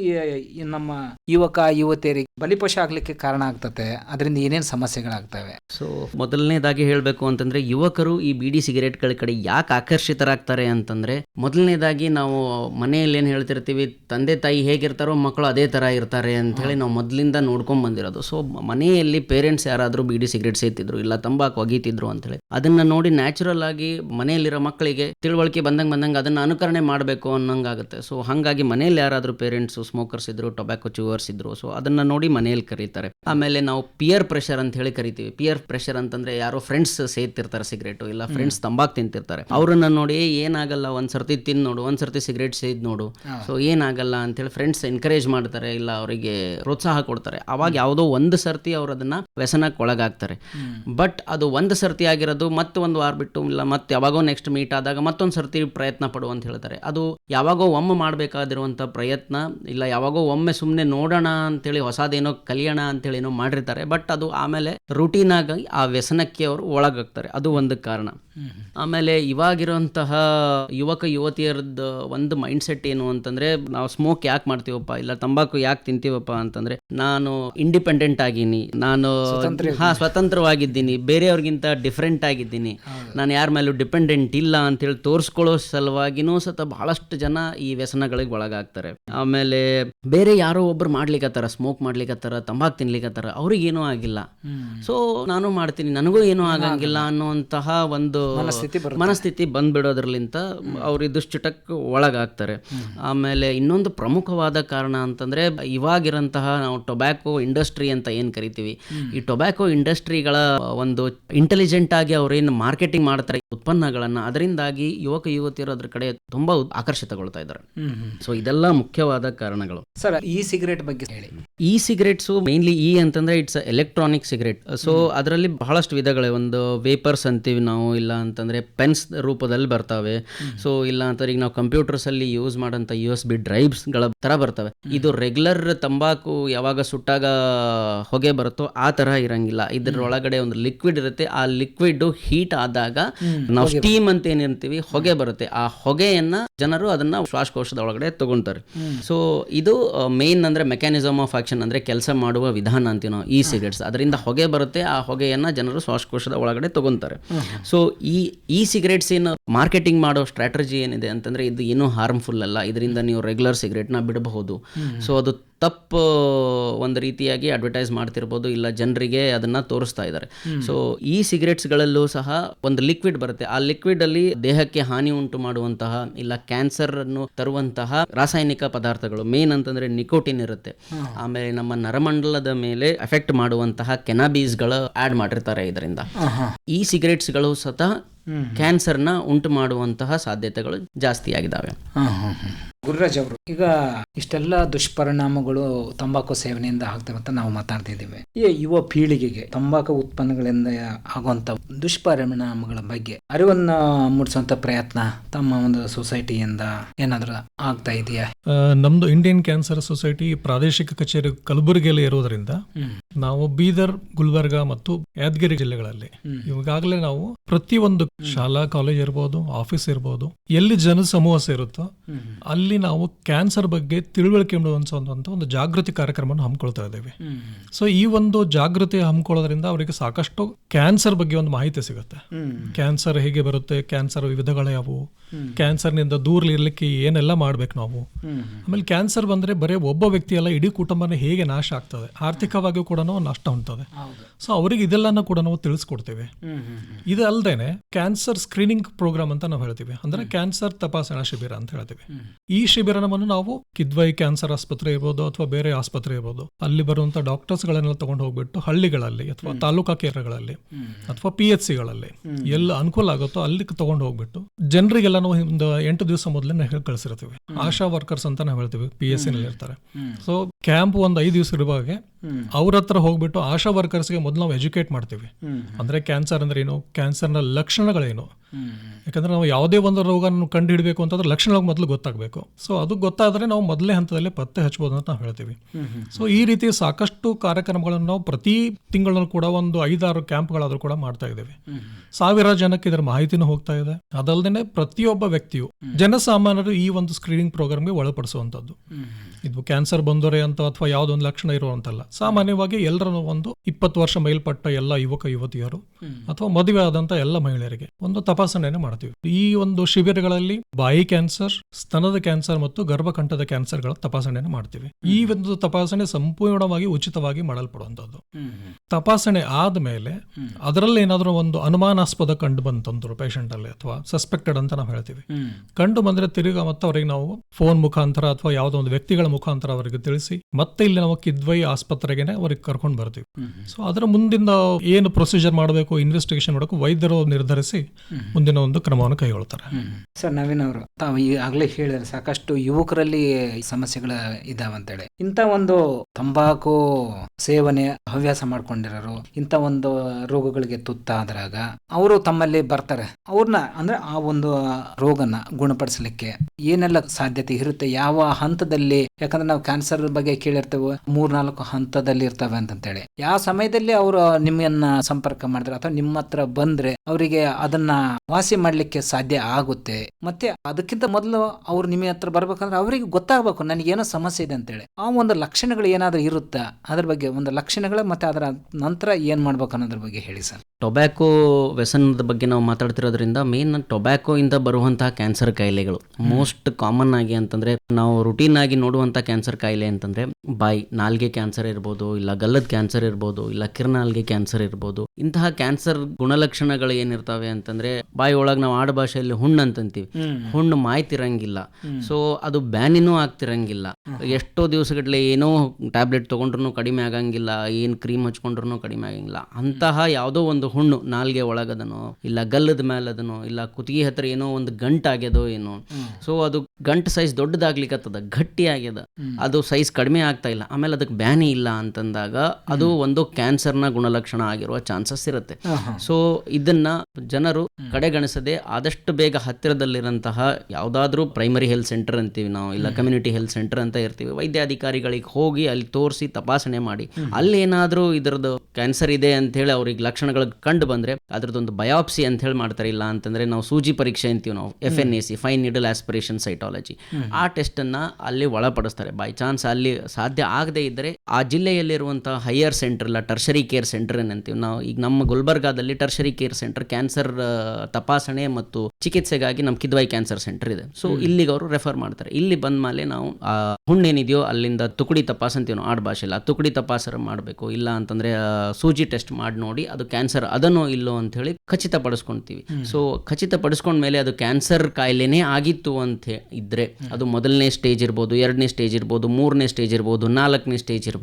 ನಮ್ಮ ಯುವಕ, ಯುವತಿಯರಿಗೆ ಬಲಿಪಶ ಆಗ್ಲಿಕ್ಕೆ ಕಾರಣ ಆಗ್ತತೆ. ಅದರಿಂದ ಏನೇನು ಸಮಸ್ಯೆಗಳಾಗ್ತವೆ? ಸೊ ಮೊದಲನೇದಾಗಿ ಹೇಳಬೇಕು ಅಂತಂದ್ರೆ, ಯುವಕರು ಈ ಬಿಡಿ ಸಿಗರೇಟ್ಗಳ ಕಡೆ ಯಾಕೆ ಆಕರ್ಷಿತರಾಗ್ತಾರೆ ಅಂತಂದ್ರೆ, ಮೊದಲನೇದಾಗಿ ನಾವು ಮನೆಯಲ್ಲಿ ಏನು ಹೇಳ್ತಿರ್ತೀವಿ, ತಂದೆ, ತಾಯಿ ಹೇಗಿರ್ತಾರೋ ಮಕ್ಕಳು ಅದೇ ತರ ಇರ್ತಾರೆ ಅಂತ ಹೇಳಿ ನಾವು ಮೊದಲಿಂದ ನೋಡ್ಕೊಂಡ್ ಬಂದಿರೋದು. ಸೊ ಮನೆಯಲ್ಲಿ ಪೇರೆಂಟ್ಸ್ ಯಾರಾದರೂ ಬಿಡಿ ಸಿಗರೇಟ್ ಸೇತಿದ್ರು ಇಲ್ಲ ತಂಬಾಕು ಒಗೀತಿದ್ರು ಅಂತ ಹೇಳಿ ಅದನ್ನ ನೋಡಿ ನ್ಯಾಚುರಲ್ ಆಗಿ ಮನೆಯಲ್ಲಿರೋ ಮಕ್ಕಳಿಗೆ ತಿಳುವಳಿಕೆ ಬಂದಂಗೆ ಬಂದಂಗೆ ಅದನ್ನ ಅನುಕರಣೆ ಮಾಡಬೇಕು ಅನ್ನಂಗಾಗುತ್ತೆ. ಸೊ ಹಾಗಾಗಿ ಮನೆಯಲ್ಲಿ ಯಾರಾದರೂ ಪೇರೆಂಟ್ಸ್, ಸ್ಮೋಕರ್ಸ್ ಇದ್ರು, ಟೊಬ್ಯಾಕೊ ಚೂವರ್ಸ್ ಇದ್ರು. ಸೊ ಅದನ್ನ ನೋಡಿ ಮನೆಯಲ್ಲಿ ಕರೀತಾರೆ. ಆಮೇಲೆ ನಾವು ಪಿಯರ್ ಪ್ರೆಷರ್ ಅಂತ ಹೇಳಿ ಕರಿತೀವಿ. ಪಿಯರ್ ಪ್ರೆಷರ್ ಅಂತಂದ್ರೆ ಯಾರು ಫ್ರೆಂಡ್ಸ್ ಸೇತಿರ್ತಾರೆ ಸಿಗರೇಟು ಇಲ್ಲ ಫ್ರೆಂಡ್ಸ್ ತಂಬಾಕ್ ತಿಂತಿರ್ತಾರೆ. ಅವ್ರನ್ನ ನೋಡಿ ಏನಾಗಲ್ಲ ಒಂದ್ ಸರ್ತಿ ತಿಂದು ನೋಡು ಒಂದ್ ಸರ್ತಿ ಸಿಗರೇಟ್ ಸೇದ್ ನೋಡು. ಸೊ ಏನಾಗಲ್ಲ ಅಂತೇಳಿ ಫ್ರೆಂಡ್ಸ್ ಎನ್ಕರೇಜ್ ಮಾಡ್ತಾರೆ ಇಲ್ಲ ಅವರಿಗೆ ಪ್ರೋತ್ಸಾಹ ಕೊಡ್ತಾರೆ. ಅವಾಗ ಯಾವುದೋ ಒಂದು ಸರ್ತಿ ಅವ್ರು ಅದನ್ನ ವ್ಯಸನಕ್ಕೆ ಒಳಗಾಗ್ತಾರೆ. ಬಟ್ ಅದು ಒಂದು ಸರ್ತಿ ಆಗಿರೋದು ಮತ್ತೆ ಒಂದು ವಾರ ಬಿಟ್ಟು ಇಲ್ಲ ಮತ್ತೆ ಯಾವಾಗೋ ನೆಕ್ಸ್ಟ್ ಮೀಟ್ ಆದಾಗ ಮತ್ತೊಂದು ಸರ್ತಿ ಪ್ರಯತ್ನ ಪಡು ಅಂತ ಹೇಳ್ತಾರೆ. ಅದು ಯಾವಾಗೋ ಒಮ್ಮೆ ಮಾಡಬೇಕಾದಿರುವಂಥ ಪ್ರಯತ್ನ ಇಲ್ಲ ಯಾವಾಗೋ ಒಮ್ಮೆ ಸುಮ್ಮನೆ ನೋಡೋಣ ಅಂತೇಳಿ, ಹೊಸದೇನೋ ಕಲಿಯೋಣ ಅಂತೇಳಿ ಏನೋ ಮಾಡಿರ್ತಾರೆ. ಬಟ್ ಅದು ಆಮೇಲೆ ರುಟೀನ್ ಆಗಿ ಆ ವ್ಯಸನಕ್ಕೆ ಅವರು ಒಳಗಾಗ್ತಾರೆ. ಅದು ಒಂದು ಕಾರಣ. ಆಮೇಲೆ ಇವಾಗಿರುವಂತಹ ಯುವಕ ಯುವತಿಯರದ್ದು ಒಂದು ಮೈಂಡ್ ಸೆಟ್ ಏನು ಅಂತಂದ್ರೆ ನಾವು ಸ್ಮೋಕ್ ಯಾಕೆ ಮಾಡ್ತೀವಪ್ಪ? ಇಲ್ಲ ತಂಬಾಕು ಯಾಕೆ ತಿಂತೀವಪ್ಪ ಅಂತಂದ್ರೆ ನಾನು ಇಂಡಿಪೆಂಡೆಂಟ್ ಆಗೀನಿ ನಾನು ಹಾ ಸ್ವತಂತ್ರವಾಗಿದ್ದೀನಿ. ಬೇರೆಯವ್ರಿಗಿಂತ ಡಿಫ್ರೆಂಟ್ ಆಗಿದ್ದೀನಿ. ನಾನು ಯಾರ ಮೇಲೂ ಡಿಪೆಂಡೆಂಟ್ ಇಲ್ಲ ಅಂತ ಹೇಳಿ ತೋರಿಸ್ಕೊಳ್ಳೋ ಸಲುವಾಗಿನೂ ಸತ ಬಹಳಷ್ಟು ಜನ ಈ ವ್ಯಸನಗಳಿಗೆ ಒಳಗಾಗ್ತಾರೆ. ಆಮೇಲೆ ಬೇರೆ ಯಾರೋ ಒಬ್ರು ಮಾಡ್ಲಿಕ್ಕತ್ತಾರ ಸ್ಮೋಕ್ ಮಾಡ್ಲಿಕ್ಕತ್ತಾರ ತಂಬಾಕು ತಿನ್ಲಿಕ್ಕತ್ತಾರ ಅವ್ರಿಗೇನೂ ಆಗಿಲ್ಲ. ಸೊ ನಾನು ಮಾಡ್ತೀನಿ ನನಗೂ ಏನೂ ಆಗಂಗಿಲ್ಲ ಅನ್ನುವಂತಹ ಒಂದು ಮನಸ್ಥಿತಿ ಮನಸ್ಥಿತಿ ಬಂದ್ಬಿಡೋದ್ರಲಿಂತ ಅವ್ರು ಇದು ಚಿಟಕ್ ಒಳಗಾಗ್ತಾರೆ. ಆಮೇಲೆ ಇನ್ನೊಂದು ಪ್ರಮುಖವಾದ ಕಾರಣ ಅಂತಂದ್ರೆ ಇವಾಗಿರಂತಹ ನಾವು ಟೊಬ್ಯಾಕೋ ಇಂಡಸ್ಟ್ರಿ ಅಂತ ಏನ್ ಕರಿತೀವಿ? ಈ ಟೊಬ್ಯಾಕೋ ಇಂಡಸ್ಟ್ರಿಗಳ ಒಂದು ಇಂಟೆಲಿಜೆಂಟ್ ಆಗಿ ಅವ್ರೇನು ಮಾರ್ಕೆಟಿಂಗ್ ಮಾಡ್ತಾರೆ ಉತ್ಪನ್ನಗಳನ್ನ ಅದರಿಂದಾಗಿ ಯುವಕ ಯುವತಿಯರು ಅದ್ರ ಕಡೆ ತುಂಬಾ ಆಕರ್ಷಿತಗೊಳ್ತಾ ಇದ್ದಾರೆ. ಸೊ ಇದೆಲ್ಲ ಮುಖ್ಯವಾದ ಕಾರಣಗಳು. ಸರ್ ಈ ಸಿಗರೇಟ್ ಬಗ್ಗೆ ಹೇಳಿ. ಈ ಸಿಗರೇಟ್ಸು ಮೇನ್ಲಿ ಈ ಅಂತಂದ್ರೆ ಇಟ್ಸ್ ಎಲೆಕ್ಟ್ರಾನಿಕ್ ಸಿಗರೇಟ್ ಸೊ ಅದರಲ್ಲಿ ಬಹಳಷ್ಟು ವಿಧಗಳೇ ಒಂದು ವೇಪರ್ಸ್ ಅಂತೀವಿ ನಾವು ಇಲ್ಲ ಅಂತಂದ್ರೆ ಪೆನ್ಸ್ ರೂಪದಲ್ಲಿ ಬರ್ತವೆ. ಸೊ ಇಲ್ಲ ಅಂತಂದ್ರೆ ಈಗ ನಾವು ಕಂಪ್ಯೂಟರ್ಸಲ್ಲಿ ಯೂಸ್ ಮಾಡೋಂಥ ಯು ಎಸ್ ಬಿ ಡ್ರೈವ್ಸ್ಗಳ ಥರ ತರ ಬರ್ತವೆ. ಇದು ರೆಗ್ಯುಲರ್ ತಂಬಾಕು ಯಾವಾಗ ಸುಟ್ಟಾಗ ಹೊಗೆ ಬರುತ್ತೋ ಆ ತರ ಇರಂಗಿಲ್ಲ. ಇದ್ರ ಒಳಗಡೆ ಒಂದು ಲಿಕ್ವಿಡ್ ಇರುತ್ತೆ. ಆ ಲಿಕ್ವಿಡ್ ಹೀಟ್ ಆದಾಗ ನಾವು ಸ್ಟೀಮ್ ಅಂತ ಏನಿರ್ತೀವಿ ಹೊಗೆ ಬರುತ್ತೆ. ಆ ಹೊಗೆಯನ್ನ ಜನರು ಅದನ್ನ ಶ್ವಾಸಕೋಶದ ಒಳಗಡೆ ತಗೊಂತಾರೆ ಸೊ ಇದು ಮೇನ್ ಅಂದ್ರೆ ಮೆಕ್ಯಾನಿಸಮ್ ಆಫ್ ಆಕ್ಷನ್ ಅಂದ್ರೆ ಕೆಲಸ ಮಾಡುವ ವಿಧಾನ ಅಂತೀವಿ ನಾವು ಈ ಸಿಗರೆಟ್ಸ್ ಅದರಿಂದ ಹೊಗೆ ಬರುತ್ತೆ. ಆ ಹೊಗೆಯನ್ನ ಜನರು ಶ್ವಾಸಕೋಶದ ಒಳಗಡೆ ತಗೊಂತಾರೆ. ಸೊ ಈ ಈ ಸಿಗರೇಟ್ಸ್ ಏನು ಮಾರ್ಕೆಟಿಂಗ್ ಮಾಡೋ ಸ್ಟ್ರಾಟಜಿ ಏನಿದೆ ಅಂತಂದ್ರೆ ಇದು ಏನೂ ಹಾರ್ಮ್ಫುಲ್ ಅಲ್ಲ. ಇದರಿಂದ ನೀವು ರೆಗ್ಯುಲರ್ ಸಿಗರೇಟ್ನ ಬಿಡಬಹುದು. ಸೊ ಅದು ತಪ್ಪು ಒಂದು ರೀತಿಯಾಗಿ ಅಡ್ವರ್ಟೈಸ್ ಮಾಡ್ತಿರ್ಬೋದು ಇಲ್ಲ ಜನರಿಗೆ ಅದನ್ನ ತೋರಿಸ್ತಾ ಇದ್ದಾರೆ. ಸೊ ಈ ಸಿಗರೇಟ್ಸ್ಗಳಲ್ಲೂ ಸಹ ಒಂದು ಲಿಕ್ವಿಡ್ ಬರುತ್ತೆ. ಆ ಲಿಕ್ವಿಡ್ ಅಲ್ಲಿ ದೇಹಕ್ಕೆ ಹಾನಿ ಉಂಟು ಮಾಡುವಂತಹ ಇಲ್ಲ ಕ್ಯಾನ್ಸರ್ ಅನ್ನು ತರುವಂತಹ ರಾಸಾಯನಿಕ ಪದಾರ್ಥಗಳು ಮೇನ್ ಅಂತಂದ್ರೆ ನಿಕೋಟಿನ್ ಇರುತ್ತೆ. ಆಮೇಲೆ ನಮ್ಮ ನರಮಂಡಲದ ಮೇಲೆ ಎಫೆಕ್ಟ್ ಮಾಡುವಂತಹ ಕೆನಾಬೀಸ್ಗಳು ಆಡ್ ಮಾಡಿರ್ತಾರೆ ಇದರಿಂದ. ಈ ಸಿಗರೇಟ್ಸ್ಗಳು ಸತಃ ಕ್ಯಾನ್ಸರ್ನ ಉಂಟು ಮಾಡುವಂತಹ ಸಾಧ್ಯತೆಗಳು ಜಾಸ್ತಿ ಆಗಿದ್ದಾವೆ ಗುರುರಾಜ್ ಅವರು ಈಗ ಇಷ್ಟೆಲ್ಲ ದುಷ್ಪರಿಣಾಮಗಳು ತಂಬಾಕು ಸೇವನೆಯಿಂದ ಆಗ್ತವೆ ಅಂತ ನಾವು ಮಾತಾಡ್ತಿದ್ದೀವಿ ಈ ಯುವ ಪೀಳಿಗೆಗೆ ತಂಬಾಕು ಉತ್ಪನ್ನಗಳಿಂದ ಆಗುವಂತ ದುಷ್ಪರಿಣಾಮಗಳ ಬಗ್ಗೆ ಅರಿವನ್ನ ಮೂಡಿಸುವಂತ ಪ್ರಯತ್ನ ತಮ್ಮ ಒಂದು ಸೊಸೈಟಿಯಿಂದ ಏನಾದ್ರೂ ಆಗ್ತಾ ಇದೆಯಾ? ಆ, ನಮ್ದು ಇಂಡಿಯನ್ ಕ್ಯಾನ್ಸರ್ ಸೊಸೈಟಿ ಪ್ರಾದೇಶಿಕ ಕಚೇರಿ ಕಲಬುರಗಿಯಲ್ಲಿ ಇರೋದ್ರಿಂದ ನಾವು ಬೀದರ್ ಗುಲ್ಬರ್ಗಾ ಮತ್ತು ಯಾದಗಿರಿ ಜಿಲ್ಲೆಗಳಲ್ಲಿ ಇವಾಗಲೇ ನಾವು ಪ್ರತಿಯೊಂದು ಶಾಲಾ ಕಾಲೇಜ್ ಇರ್ಬೋದು ಆಫೀಸ್ ಇರ್ಬೋದು ಎಲ್ಲಿ ಜನ ಸಮೂಹ ಸೇರುತ್ತೋ ಅಲ್ಲಿ ನಾವು ಕ್ಯಾನ್ಸರ್ ಬಗ್ಗೆ ತಿಳುವಳಿಕೆ ಮೂಡಿಸುವಂತ ಒಂದು ಜಾಗೃತಿ ಕಾರ್ಯಕ್ರಮವನ್ನು ಹಮ್ಮಿಕೊಳ್ತಾ ಇದ್ದೇವೆ. ಸೊ ಈ ಒಂದು ಜಾಗೃತಿ ಹಮ್ಮಿಕೊಳ್ಳೋದ್ರಿಂದ ಅವರಿಗೆ ಸಾಕಷ್ಟು ಕ್ಯಾನ್ಸರ್ ಬಗ್ಗೆ ಒಂದು ಮಾಹಿತಿ ಸಿಗುತ್ತೆ. ಕ್ಯಾನ್ಸರ್ ಹೇಗೆ ಬರುತ್ತೆ ಕ್ಯಾನ್ಸರ್ ವಿಧಗಳು ಯಾವುವು ಕ್ಯಾನ್ಸರ್ನಿಂದ ದೂರ ಇರ್ಲಿಕ್ಕೆ ಏನೆಲ್ಲ ಮಾಡ್ಬೇಕು ನಾವು? ಆಮೇಲೆ ಕ್ಯಾನ್ಸರ್ ಬಂದ್ರೆ ಬರೀ ಒಬ್ಬ ವ್ಯಕ್ತಿ ಅಲ್ಲ ಇಡೀ ಕುಟುಂಬನ ಹೇಗೆ ನಾಶ ಆಗ್ತದೆ ಆರ್ಥಿಕವಾಗಿಯೂ ಕೂಡ ನಷ್ಟ ಉಂಟದೆ ಸೊ ಅವರಿಗೆ ಇದೆಲ್ಲನೂ ಕೂಡ ನಾವು ತಿಳಿಸ್ಕೊಡ್ತೇವೆ. ಇದು ಅಲ್ದೇನೆ ಕ್ಯಾನ್ಸರ್ ಸ್ಕ್ರೀನಿಂಗ್ ಪ್ರೋಗ್ರಾಮ್ ಅಂತ ನಾವು ಹೇಳ್ತೀವಿ. ಅಂದ್ರೆ ಕ್ಯಾನ್ಸರ್ ತಪಾಸಣಾ ಶಿಬಿರ ಅಂತ ಹೇಳ್ತೀವಿ. ಈ ಶಿಬಿರವನ್ನು ನಾವು ಕಿದ್ವೈ ಕ್ಯಾನ್ಸರ್ ಆಸ್ಪತ್ರೆ ಇರ್ಬೋದು ಅಥವಾ ಬೇರೆ ಆಸ್ಪತ್ರೆ ಇರ್ಬೋದು ಅಲ್ಲಿ ಬರುವಂತ ಡಾಕ್ಟರ್ಸ್ ಗಳನ್ನೆಲ್ಲ ತಗೊಂಡು ಹೋಗ್ಬಿಟ್ಟು ಹಳ್ಳಿಗಳಲ್ಲಿ ಅಥವಾ ತಾಲೂಕಾ ಕೇಂದ್ರಗಳಲ್ಲಿ ಅಥವಾ ಪಿ ಎಚ್ ಸಿಗಳಲ್ಲಿ ಎಲ್ಲ ಅನುಕೂಲ ಆಗುತ್ತೋ ಅಲ್ಲಿ ತಗೊಂಡು ಹೋಗ್ಬಿಟ್ಟು ಜನರಿಗೆಲ್ಲ ನಾವು ಒಂದು ಎಂಟು ದಿವಸ ಮೊದಲೇ ಹೇಳಿ ಕಳಿಸಿರ್ತೀವಿ. ಆಶಾ ವರ್ಕರ್ಸ್ ಅಂತ ನಾವು ಹೇಳ್ತೀವಿ ಪಿ ಎಸ್ ಸಿ ನಲ್ಲಿ ಇರ್ತಾರೆ ಸೊ ಕ್ಯಾಂಪ್ ಒಂದು ಐದು ದಿವಸ ಇರುವಾಗ ಅವ್ರ ಹತ್ರ ಹೋಗ್ಬಿಟ್ಟು ಆಶಾ ವರ್ಕರ್ಸ್ಗೆ ಮೊದಲು ನಾವು ಎಜುಕೇಟ್ ಮಾಡ್ತೀವಿ. ಅಂದ್ರೆ ಕ್ಯಾನ್ಸರ್ ಅಂದ್ರೆ ಏನು? ಕ್ಯಾನ್ಸರ್ನ ಲಕ್ಷಣಗಳೇನು? ಯಾಕಂದ್ರೆ ನಾವು ಯಾವುದೇ ಒಂದು ರೋಗ ಕಂಡು ಹಿಡಬೇಕು ಅಂತಂದ್ರೆ ಲಕ್ಷಣಗಳು ಮೊದಲು ಗೊತ್ತಾಗಬೇಕು. ಸೊ ಅದು ಗೊತ್ತಾದ್ರೆ ನಾವು ಮೊದಲೇ ಹಂತದಲ್ಲಿ ಪತ್ತೆ ಹಚ್ಬೋದು ಅಂತ ನಾವು ಹೇಳ್ತೀವಿ. ಸೊ ಈ ರೀತಿ ಸಾಕಷ್ಟು ಕಾರ್ಯಕ್ರಮಗಳನ್ನು ನಾವು ಪ್ರತಿ ತಿಂಗಳಲ್ಲೂ ಕೂಡ ಒಂದು ಐದಾರು ಕ್ಯಾಂಪ್ಗಳಾದ್ರೂ ಕೂಡ ಮಾಡ್ತಾ ಇದ್ದೀವಿ. ಸಾವಿರ ಜನಕ್ಕೆ ಇದರ ಮಾಹಿತಿನೂ ಹೋಗ್ತಾ ಇದೆ. ಅದಲ್ಲದೆ ಪ್ರತಿಯೊಬ್ಬ ವ್ಯಕ್ತಿಯು ಜನಸಾಮಾನ್ಯರು ಈ ಒಂದು ಸ್ಕ್ರೀನಿಂಗ್ ಪ್ರೋಗ್ರಾಮ್ಗೆ ಒಳಪಡಿಸುವಂತದ್ದು ಇದು ಕ್ಯಾನ್ಸರ್ ಬಂದೋರೆ ಅಂತ ಅಥವಾ ಯಾವುದೊಂದು ಲಕ್ಷಣ ಇರುವಂತಲ್ಲ ಸಾಮಾನ್ಯವಾಗಿ ಎಲ್ಲರನ್ನು ಒಂದು ಇಪ್ಪತ್ತು ವರ್ಷ ಮೇಲ್ಪಟ್ಟ ಎಲ್ಲ ಯುವಕ ಯುವತಿಯರು ಅಥವಾ ಮದುವೆ ಆದಂತ ಎಲ್ಲ ಮಹಿಳೆಯರಿಗೆ ಒಂದು ತಪಾಸಣೆಯನ್ನು ಮಾಡ್ತೀವಿ. ಈ ಒಂದು ಶಿಬಿರಗಳಲ್ಲಿ ಬಾಯಿ ಕ್ಯಾನ್ಸರ್ ಸ್ತನದ ಕ್ಯಾನ್ಸರ್ ಮತ್ತು ಗರ್ಭಕಂಠದ ಕ್ಯಾನ್ಸರ್ಗಳ ತಪಾಸಣೆಯನ್ನು ಮಾಡ್ತೀವಿ. ಈ ಒಂದು ತಪಾಸಣೆ ಸಂಪೂರ್ಣವಾಗಿ ಉಚಿತವಾಗಿ ಮಾಡಲ್ಪಡುವಂತದ್ದು ತಪಾಸಣೆ ಆದ್ಮೇಲೆ ಅದರಲ್ಲಿ ಏನಾದರೂ ಒಂದು ಅನುಮಾನಾಸ್ಪದ ಕಂಡು ಬಂತಂದ್ರು ಪೇಷಂಟ್ ಅಲ್ಲಿ ಅಥವಾ ಸಸ್ಪೆಕ್ಟೆಡ್ ಅಂತ ನಾವು ಹೇಳ್ತೀವಿ. ಕಂಡು ಬಂದ್ರೆ ತಿರುಗಾ ಮತ್ತೆ ಅವರಿಗೆ ನಾವು ಫೋನ್ ಮುಖಾಂತರ ಅಥವಾ ಯಾವುದೋ ಒಂದು ವ್ಯಕ್ತಿಗಳ ಮುಖಾಂತರ ಅವರಿಗೆ ತಿಳಿಸಿ ಮತ್ತೆ ಇಲ್ಲಿ ನಾವು ಕಿದ್ವೈ ಆಸ್ಪತ್ರೆಗೆ ಅವ್ರಿಗೆ ಕರ್ಕೊಂಡು ಬರ್ತೀವಿ. ಸೊ ಅದರ ಮುಂದಿನ ಏನು ಪ್ರೊಸೀಜರ್ ಮಾಡಬೇಕು ಇನ್ವೆಸ್ಟಿಗೇಷನ್ ಮಾಡಬೇಕು ವೈದ್ಯರು ನಿರ್ಧರಿಸಿ ಮುಂದಿನ ಒಂದು ಕ್ರಮವನ್ನು ಕೈಗೊಳ್ತಾರೆ. ಸರ್ ನವೀನ್ ಅವರು ತಾವು ಈಗಾಗಲೇ ಹೇಳಿದ್ರೆ ಸಾಕಷ್ಟು ಯುವಕರಲ್ಲಿ ಅಂತ ಇದಾವಂತೇಳಿ. ಇಂಥ ಒಂದು ತಂಬಾಕು ಸೇವನೆ ಹವ್ಯಾಸ ಮಾಡ್ಕೊಂಡಿರೋರು ಇಂಥ ಒಂದು ರೋಗಗಳಿಗೆ ತುತ್ತಾದ್ರಾಗ ಅವರು ತಮ್ಮಲ್ಲಿ ಬರ್ತಾರೆ. ಅವ್ರನ್ನ ಅಂದ್ರೆ ಆ ಒಂದು ರೋಗನ ಗುಣಪಡಿಸಲಿಕ್ಕೆ ಏನೆಲ್ಲ ಸಾಧ್ಯತೆ ಇರುತ್ತೆ ಯಾವ ಹಂತದಲ್ಲಿ ಯಾಕಂದ್ರೆ ನಾವು ಕ್ಯಾನ್ಸರ್ ಬಗ್ಗೆ ಕೇಳಿರ್ತೇವೆ ಮೂರ್ನಾಲ್ಕು ಹಂತದಲ್ಲಿ ಇರ್ತವೆ ಅಂತಂತೇಳಿ. ಯಾವ ಸಮಯದಲ್ಲಿ ಅವರು ನಿಮ್ಮನ್ನ ಸಂಪರ್ಕ ಮಾಡಿದ್ರೆ ಅಥವಾ ನಿಮ್ಮ ಹತ್ರ ಬಂದ್ರೆ ಅವರಿಗೆ ಅದನ್ನ ವಾಸಿ ಮಾಡ್ಲಿಕ್ಕೆ ಸಾಧ್ಯ ಆಗುತ್ತೆ. ಮತ್ತೆ ಅದಕ್ಕಿಂತ ಮೊದಲು ಅವ್ರು ನಿಮ್ಮ ಹತ್ರ ಬರ್ಬೇಕಂದ್ರೆ ಅವರಿಗೆ ಗೊತ್ತಾಗಬೇಕು ನನಗೇನೋ ಸಮಸ್ಯೆ ಇದೆ ಅಂತೇಳಿ. ಆ ಒಂದು ಲಕ್ಷಣಗಳು ಏನಾದ್ರೂ ಇರುತ್ತಾ? ಅದ್ರ ಬಗ್ಗೆ ಒಂದು ಲಕ್ಷಣಗಳ ಮತ್ತೆ ಅದರ ನಂತರ ಏನ್ ಮಾಡ್ಬೇಕು ಅನ್ನೋದ್ರ ಬಗ್ಗೆ ಹೇಳಿ ಸರ್. ಟೊಬ್ಯಾಕೋ ವ್ಯಸನದ ಬಗ್ಗೆ ನಾವು ಮಾತಾಡ್ತಿರೋದ್ರಿಂದ ಮೇನ್ ಟೊಬ್ಯಾಕೋ ಇಂದ ಬರುವಂತಹ ಕ್ಯಾನ್ಸರ್ ಕಾಯಿಲೆಗಳು. ಮೋಸ್ಟ್ ಕಾಮನ್ ಆಗಿ ಅಂತಂದ್ರೆ ನಾವು ರುಟೀನ್ ಆಗಿ ನೋಡುವಂತ ಕ್ಯಾನ್ಸರ್ ಕಾಯಿಲೆ ಅಂತಂದ್ರೆ ಬಾಯಿ ನಾಲ್ಗೆ ಕ್ಯಾನ್ಸರ್ ಇರ್ಬೋದು ಇಲ್ಲ ಗಲ್ಲದ ಕ್ಯಾನ್ಸರ್ ಇರ್ಬೋದು ಇಲ್ಲ ಕಿರ್ನಾಲ್ಗೆ ಕ್ಯಾನ್ಸರ್ ಇರ್ಬೋದು. ಇಂತಹ ಕ್ಯಾನ್ಸರ್ ಗುಣಲಕ್ಷಣಗಳು ಏನಿರ್ತವೆ ಅಂತಂದ್ರೆ ಬಾಯಿ ಒಳಗೆ ನಾವು ಆಡ ಭಾಷೆಯಲ್ಲಿ ಹುಣ್ಣು ಅಂತಂತೀವಿ. ಹುಣ್ಣು ಮಾಯ್ತಿರಂಗಿಲ್ಲ. ಸೊ ಅದು ಬ್ಯಾನಿನೂ ಆಗ್ತಿರಂಗಿಲ್ಲ. ಎಷ್ಟೋ ದಿವಸಗಟ್ಲೆ ಏನೋ ಟ್ಯಾಬ್ಲೆಟ್ ತಗೊಂಡ್ರು ಕಡಿಮೆ ಆಗಂಗಿಲ್ಲ ಏನು ಕ್ರೀಮ್ ಹಚ್ಕೊಂಡ್ರು ಕಡಿಮೆ ಆಗಂಗಿಲ್ಲ. ಅಂತಹ ಯಾವುದೋ ಒಂದು ಹುಣ್ಣು ನಾಲ್ಗೆ ಒಳಗದನೋ ಇಲ್ಲ ಗಲ್ಲದ ಮೇಲದನೋ ಇಲ್ಲ ಕುತ್ತಿಗೆ ಹತ್ರ ಏನೋ ಒಂದು ಗಂಟು ಆಗ್ಯದೋ ಏನೋ. ಸೊ ಅದು ಗಂಟು ಸೈಜ್ ದೊಡ್ಡದಾಗ್ಲಿಕ್ಕತ್ತದ ಗಟ್ಟಿ ಆಗ್ಯದ. ಅದು ಸೈಜ್ ಕಡಿಮೆ ಆಗ್ತಾ ಇಲ್ಲ. ಆಮೇಲೆ ಅದಕ್ಕೆ ಬ್ಯಾನಿ ಇಲ್ಲ ಅಂತಂದಾಗ ಅದು ಒಂದು ಕ್ಯಾನ್ಸರ್ನ ಗುಣಲಕ್ಷಣ ಆಗಿರುವ ಚಾನ್ಸಸ್ ಇರುತ್ತೆ. ಸೊ ಇದನ್ನ ಜನರು ಕಡೆಗಣಿಸದೆ ಆದಷ್ಟು ಬೇಗ ಹತ್ತಿರದಲ್ಲಿರಂತಹ ಯಾವುದಾದ್ರೂ ಪ್ರೈಮರಿ ಹೆಲ್ತ್ ಸೆಂಟರ್ ಅಂತೀವಿ ನಾವು ಇಲ್ಲ ಕಮ್ಯುನಿಟಿ ಹೆಲ್ತ್ ಸೆಂಟರ್ ಅಂತ ಇರ್ತೀವಿ. ವೈದ್ಯಾಧಿಕಾರಿಗಳಿಗೆ ಹೋಗಿ ಅಲ್ಲಿ ತೋರಿಸಿ ತಪಾಸಣೆ ಮಾಡಿ. ಅಲ್ಲಿ ಏನಾದರೂ ಇದರದ್ದು ಕ್ಯಾನ್ಸರ್ ಇದೆ ಅಂತ ಹೇಳಿ ಅವ್ರಿಗೆ ಲಕ್ಷಣಗಳು ಕಂಡು ಬಂದ್ರೆ ಅದ್ರದ್ದೊಂದು ಬಯಾಪ್ಸಿ ಅಂತ ಹೇಳಿ ಮಾಡ್ತಾರೆ. ಇಲ್ಲ ಅಂತಂದ್ರೆ ನಾವು ಸೂಜಿ ಪರೀಕ್ಷೆ ಅಂತೀವಿ ನಾವು F N A C fine needle aspiration cytology ಆ ಟೆಸ್ಟ್ ಅನ್ನ ಅಲ್ಲಿ ಒಳಪಡಿಸ್ತಾರೆ. ಬೈ ಚಾನ್ಸ್ ಅಲ್ಲಿ ಸಾಧ್ಯ ಆಗದೇ ಇದ್ದರೆ ಆ ಜಿಲ್ಲೆಯಲ್ಲಿರುವಂಥ ಹೈಯರ್ ಸೆಂಟರ್ ಇಲ್ಲ ಟರ್ಷರಿ ಕೇರ್ ಸೆಂಟರ್ ಏನಂತೀವಿ ನಾವು. ಈಗ ನಮ್ಮ ಗುಲ್ಬರ್ಗಾದಲ್ಲಿ ಟರ್ಷರಿ ಕೇರ್ ಸೆಂಟರ್ ಕ್ಯಾನ್ಸರ್ ತಪಾಸಣೆ ಮತ್ತು ಚಿಕಿತ್ಸೆಗಾಗಿ ನಮ್ಮ ಕಿದ್ವಾಯಿ ಕ್ಯಾನ್ಸರ್ ಸೆಂಟರ್ ಇದೆ. ಸೊ ಇಲ್ಲಿಗೆ ಅವರು ರೆಫರ್ ಮಾಡ್ತಾರೆ. ಇಲ್ಲಿ ಬಂದ ಮೇಲೆ ನಾವು ಆ ಹುಣ್ಣೇನಿದೆಯೋ ಅಲ್ಲಿಂದ ತುಕಡಿ ತಪಾಸ್ ಅಂತೀವಿ ನಾವು ಆಡ್ ಭಾಷೆಲ್ಲ ಆ ತುಕಡಿ ತಪಾಸರ ಮಾಡಬೇಕು. ಇಲ್ಲ ಅಂತಂದ್ರೆ ಸೂಜಿ ಟೆಸ್ಟ್ ಮಾಡಿ ನೋಡಿ ಅದು ಕ್ಯಾನ್ಸರ್ ಅದನ್ನೋ ಇಲ್ಲೋ ಅಂತ ಹೇಳಿ ಖಚಿತಪಡಿಸ್ಕೊಂತೀವಿ ಸೊ ಖಚಿತಪಡಿಸ್ಕೊಂಡ ಮೇಲೆ ಅದು ಕ್ಯಾನ್ಸರ್ ಕಾಯಿಲೆನೇ ಆಗಿತ್ತು ಅಂತ ಇದ್ರೆ ಅದು ಮೊದಲನೇ ಸ್ಟೇಜ್ ಇರ್ಬೋದು ಎರಡನೇ ಸ್ಟೇಜ್ ಇರ್ಬೋದು ಮೂರನೇ ಸ್ಟೇಜ್ ಇರ್ಬೋದು ನಾಲ್ಕನೇ ಸ್ಟೇಜ್ ಇರ್ಬೋದು.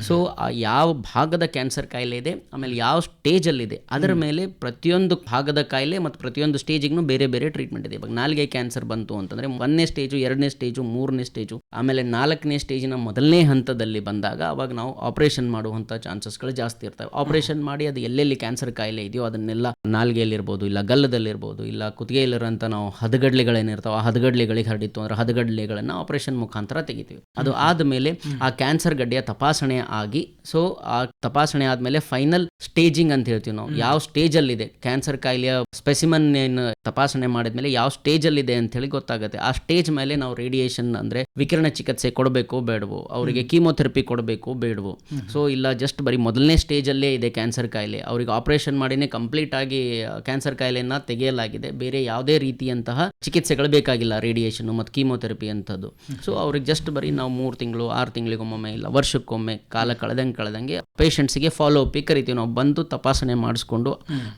ಸೊ ಆ ಯಾವ ಭಾಗದ ಕ್ಯಾನ್ಸರ್ ಕಾಯಿಲೆ ಇದೆ ಆಮೇಲೆ ಯಾವ ಸ್ಟೇಜ್ ಅಲ್ಲಿ ಇದೆ ಅದರ ಮೇಲೆ ಪ್ರತಿಯೊಂದು ಭಾಗದ ಕಾಯಿಲೆ ಮತ್ತು ಪ್ರತಿಯೊಂದು ಸ್ಟೇಜಿಗೂ ಬೇರೆ ಬೇರೆ ಟ್ರೀಟ್ಮೆಂಟ್ ಇದೆ. ಇವಾಗ ನಾಲ್ಗೆ ಕ್ಯಾನ್ಸರ್ ಬಂತು ಅಂತಂದ್ರೆ ಒಂದನೇ ಸ್ಟೇಜು ಎರಡನೇ ಸ್ಟೇಜು ಮೂರನೇ ಸ್ಟೇಜು ಆಮೇಲೆ ನಾಲ್ಕನೇ ಸ್ಟೇಜಿನ ಮೊದಲನೇ ಹಂತದಲ್ಲಿ ಬಂದಾಗ ಅವಾಗ ನಾವು ಆಪರೇಷನ್ ಮಾಡುವಂಥ ಚಾನ್ಸಸ್ಗಳು ಜಾಸ್ತಿ ಇರ್ತವೆ. ಆಪರೇಷನ್ ಮಾಡಿ ಅದು ಎಲ್ಲೆಲ್ಲಿ ಕ್ಯಾನ್ಸರ್ ಕಾಯಿಲೆ ಇದೆಯೋ ಅದನ್ನೆಲ್ಲ ನಾಲ್ಗೆಯಲ್ಲಿರ್ಬೋದು ಇಲ್ಲ ಗಲ್ಲದಲ್ಲಿರ್ಬೋದು ಇಲ್ಲ ಕುತ್ತಿಗೆಯಲ್ಲಿರೋಂಥ ನಾವು ಹದಗಡ್ಲೆಗಳೇನಿರ್ತಾವೆ ಆ ಹದಗಡ್ಲೆಗಳಿಗೆ ಹರಡಿತ್ತು ಅಂದ್ರೆ ಹದಗಡ್ಲೆಗಳನ್ನು ಆಪರೇಷನ್ ಮುಖಾಂತರ ತೆಗಿತೀವಿ. ಅದು ಆದಮೇಲೆ ಆ ಕ್ಯಾನ್ಸರ್ ಗಡ್ಡೆಯ ತಪಾಸಣೆ ಆಗಿ ಸೊ ಆ ತಪಾಸಣೆ ಆದ್ಮೇಲೆ ಫೈನಲ್ ಸ್ಟೇಜಿಂಗ್ ಅಂತ ಹೇಳ್ತೀವಿ ನಾವು. ಯಾವ ಸ್ಟೇಜಲ್ಲಿದೆ ಕ್ಯಾನ್ಸರ್ ಕಾಯಿಲೆಯ ಸ್ಪೆಸಿಮನ್ ಏನು ತಪಾಸಣೆ ಮಾಡಿದ್ಮೇಲೆ ಯಾವ ಸ್ಟೇಜಲ್ಲಿದೆ ಅಂತ ಹೇಳಿ ಗೊತ್ತಾಗುತ್ತೆ. ಆ ಸ್ಟೇಜ್ ಮೇಲೆ ನಾವು ರೇಡಿಯೇಷನ್ ಅಂದ್ರೆ ವಿಕಿರಣ ಚಿಕಿತ್ಸೆ ಕೊಡಬೇಕು ಬೇಡವು ಅವರಿಗೆ ಕೀಮೋಥೆರಪಿ ಕೊಡಬೇಕು ಬೇಡವು. ಸೊ ಇಲ್ಲ ಜಸ್ಟ್ ಬರೀ ಮೊದಲನೇ ಸ್ಟೇಜಲ್ಲೇ ಇದೆ ಕ್ಯಾನ್ಸರ್ ಕಾಯಿಲೆ. ಅವರಿಗೆ ಆಪರೇಷನ್ ಮಾಡಿನೇ ಕಂಪ್ಲೀಟ್ ಆಗಿ ಕ್ಯಾನ್ಸರ್ ಕಾಯಿಲೆಯನ್ನ ತೆಗೆಯಲಾಗಿದೆ. ಬೇರೆ ಯಾವುದೇ ರೀತಿಯಂತಹ ಚಿಕಿತ್ಸೆಗಳು ಬೇಕಾಗಿಲ್ಲ ರೇಡಿಯೇಷನ್ ಮತ್ತು ಕೀಮೋಥೆರಪಿ ಅಂತದ್ದು ಸೊ ಅವ್ರಿಗೆ ಜಸ್ಟ್ ಬರೀ ನಾವು ಮೂರು ತಿಂಗಳು ಆರು ತಿಂಗಳಿಗೊಮ್ಮೆ ಇಲ್ಲ ವರ್ಷ ವರ್ಷಕ್ಕೊಮ್ಮೆ ಕಾಲ ಕಳೆದಂಗೆ ಕಳೆದಂಗೆ ಪೇಷಂಟ್ಸಿಗೆ ಫಾಲೋ ಅಪ್ ಕರಿತೀವಿ. ನಾವು ಬಂದು ತಪಾಸಣೆ ಮಾಡಿಸ್ಕೊಂಡು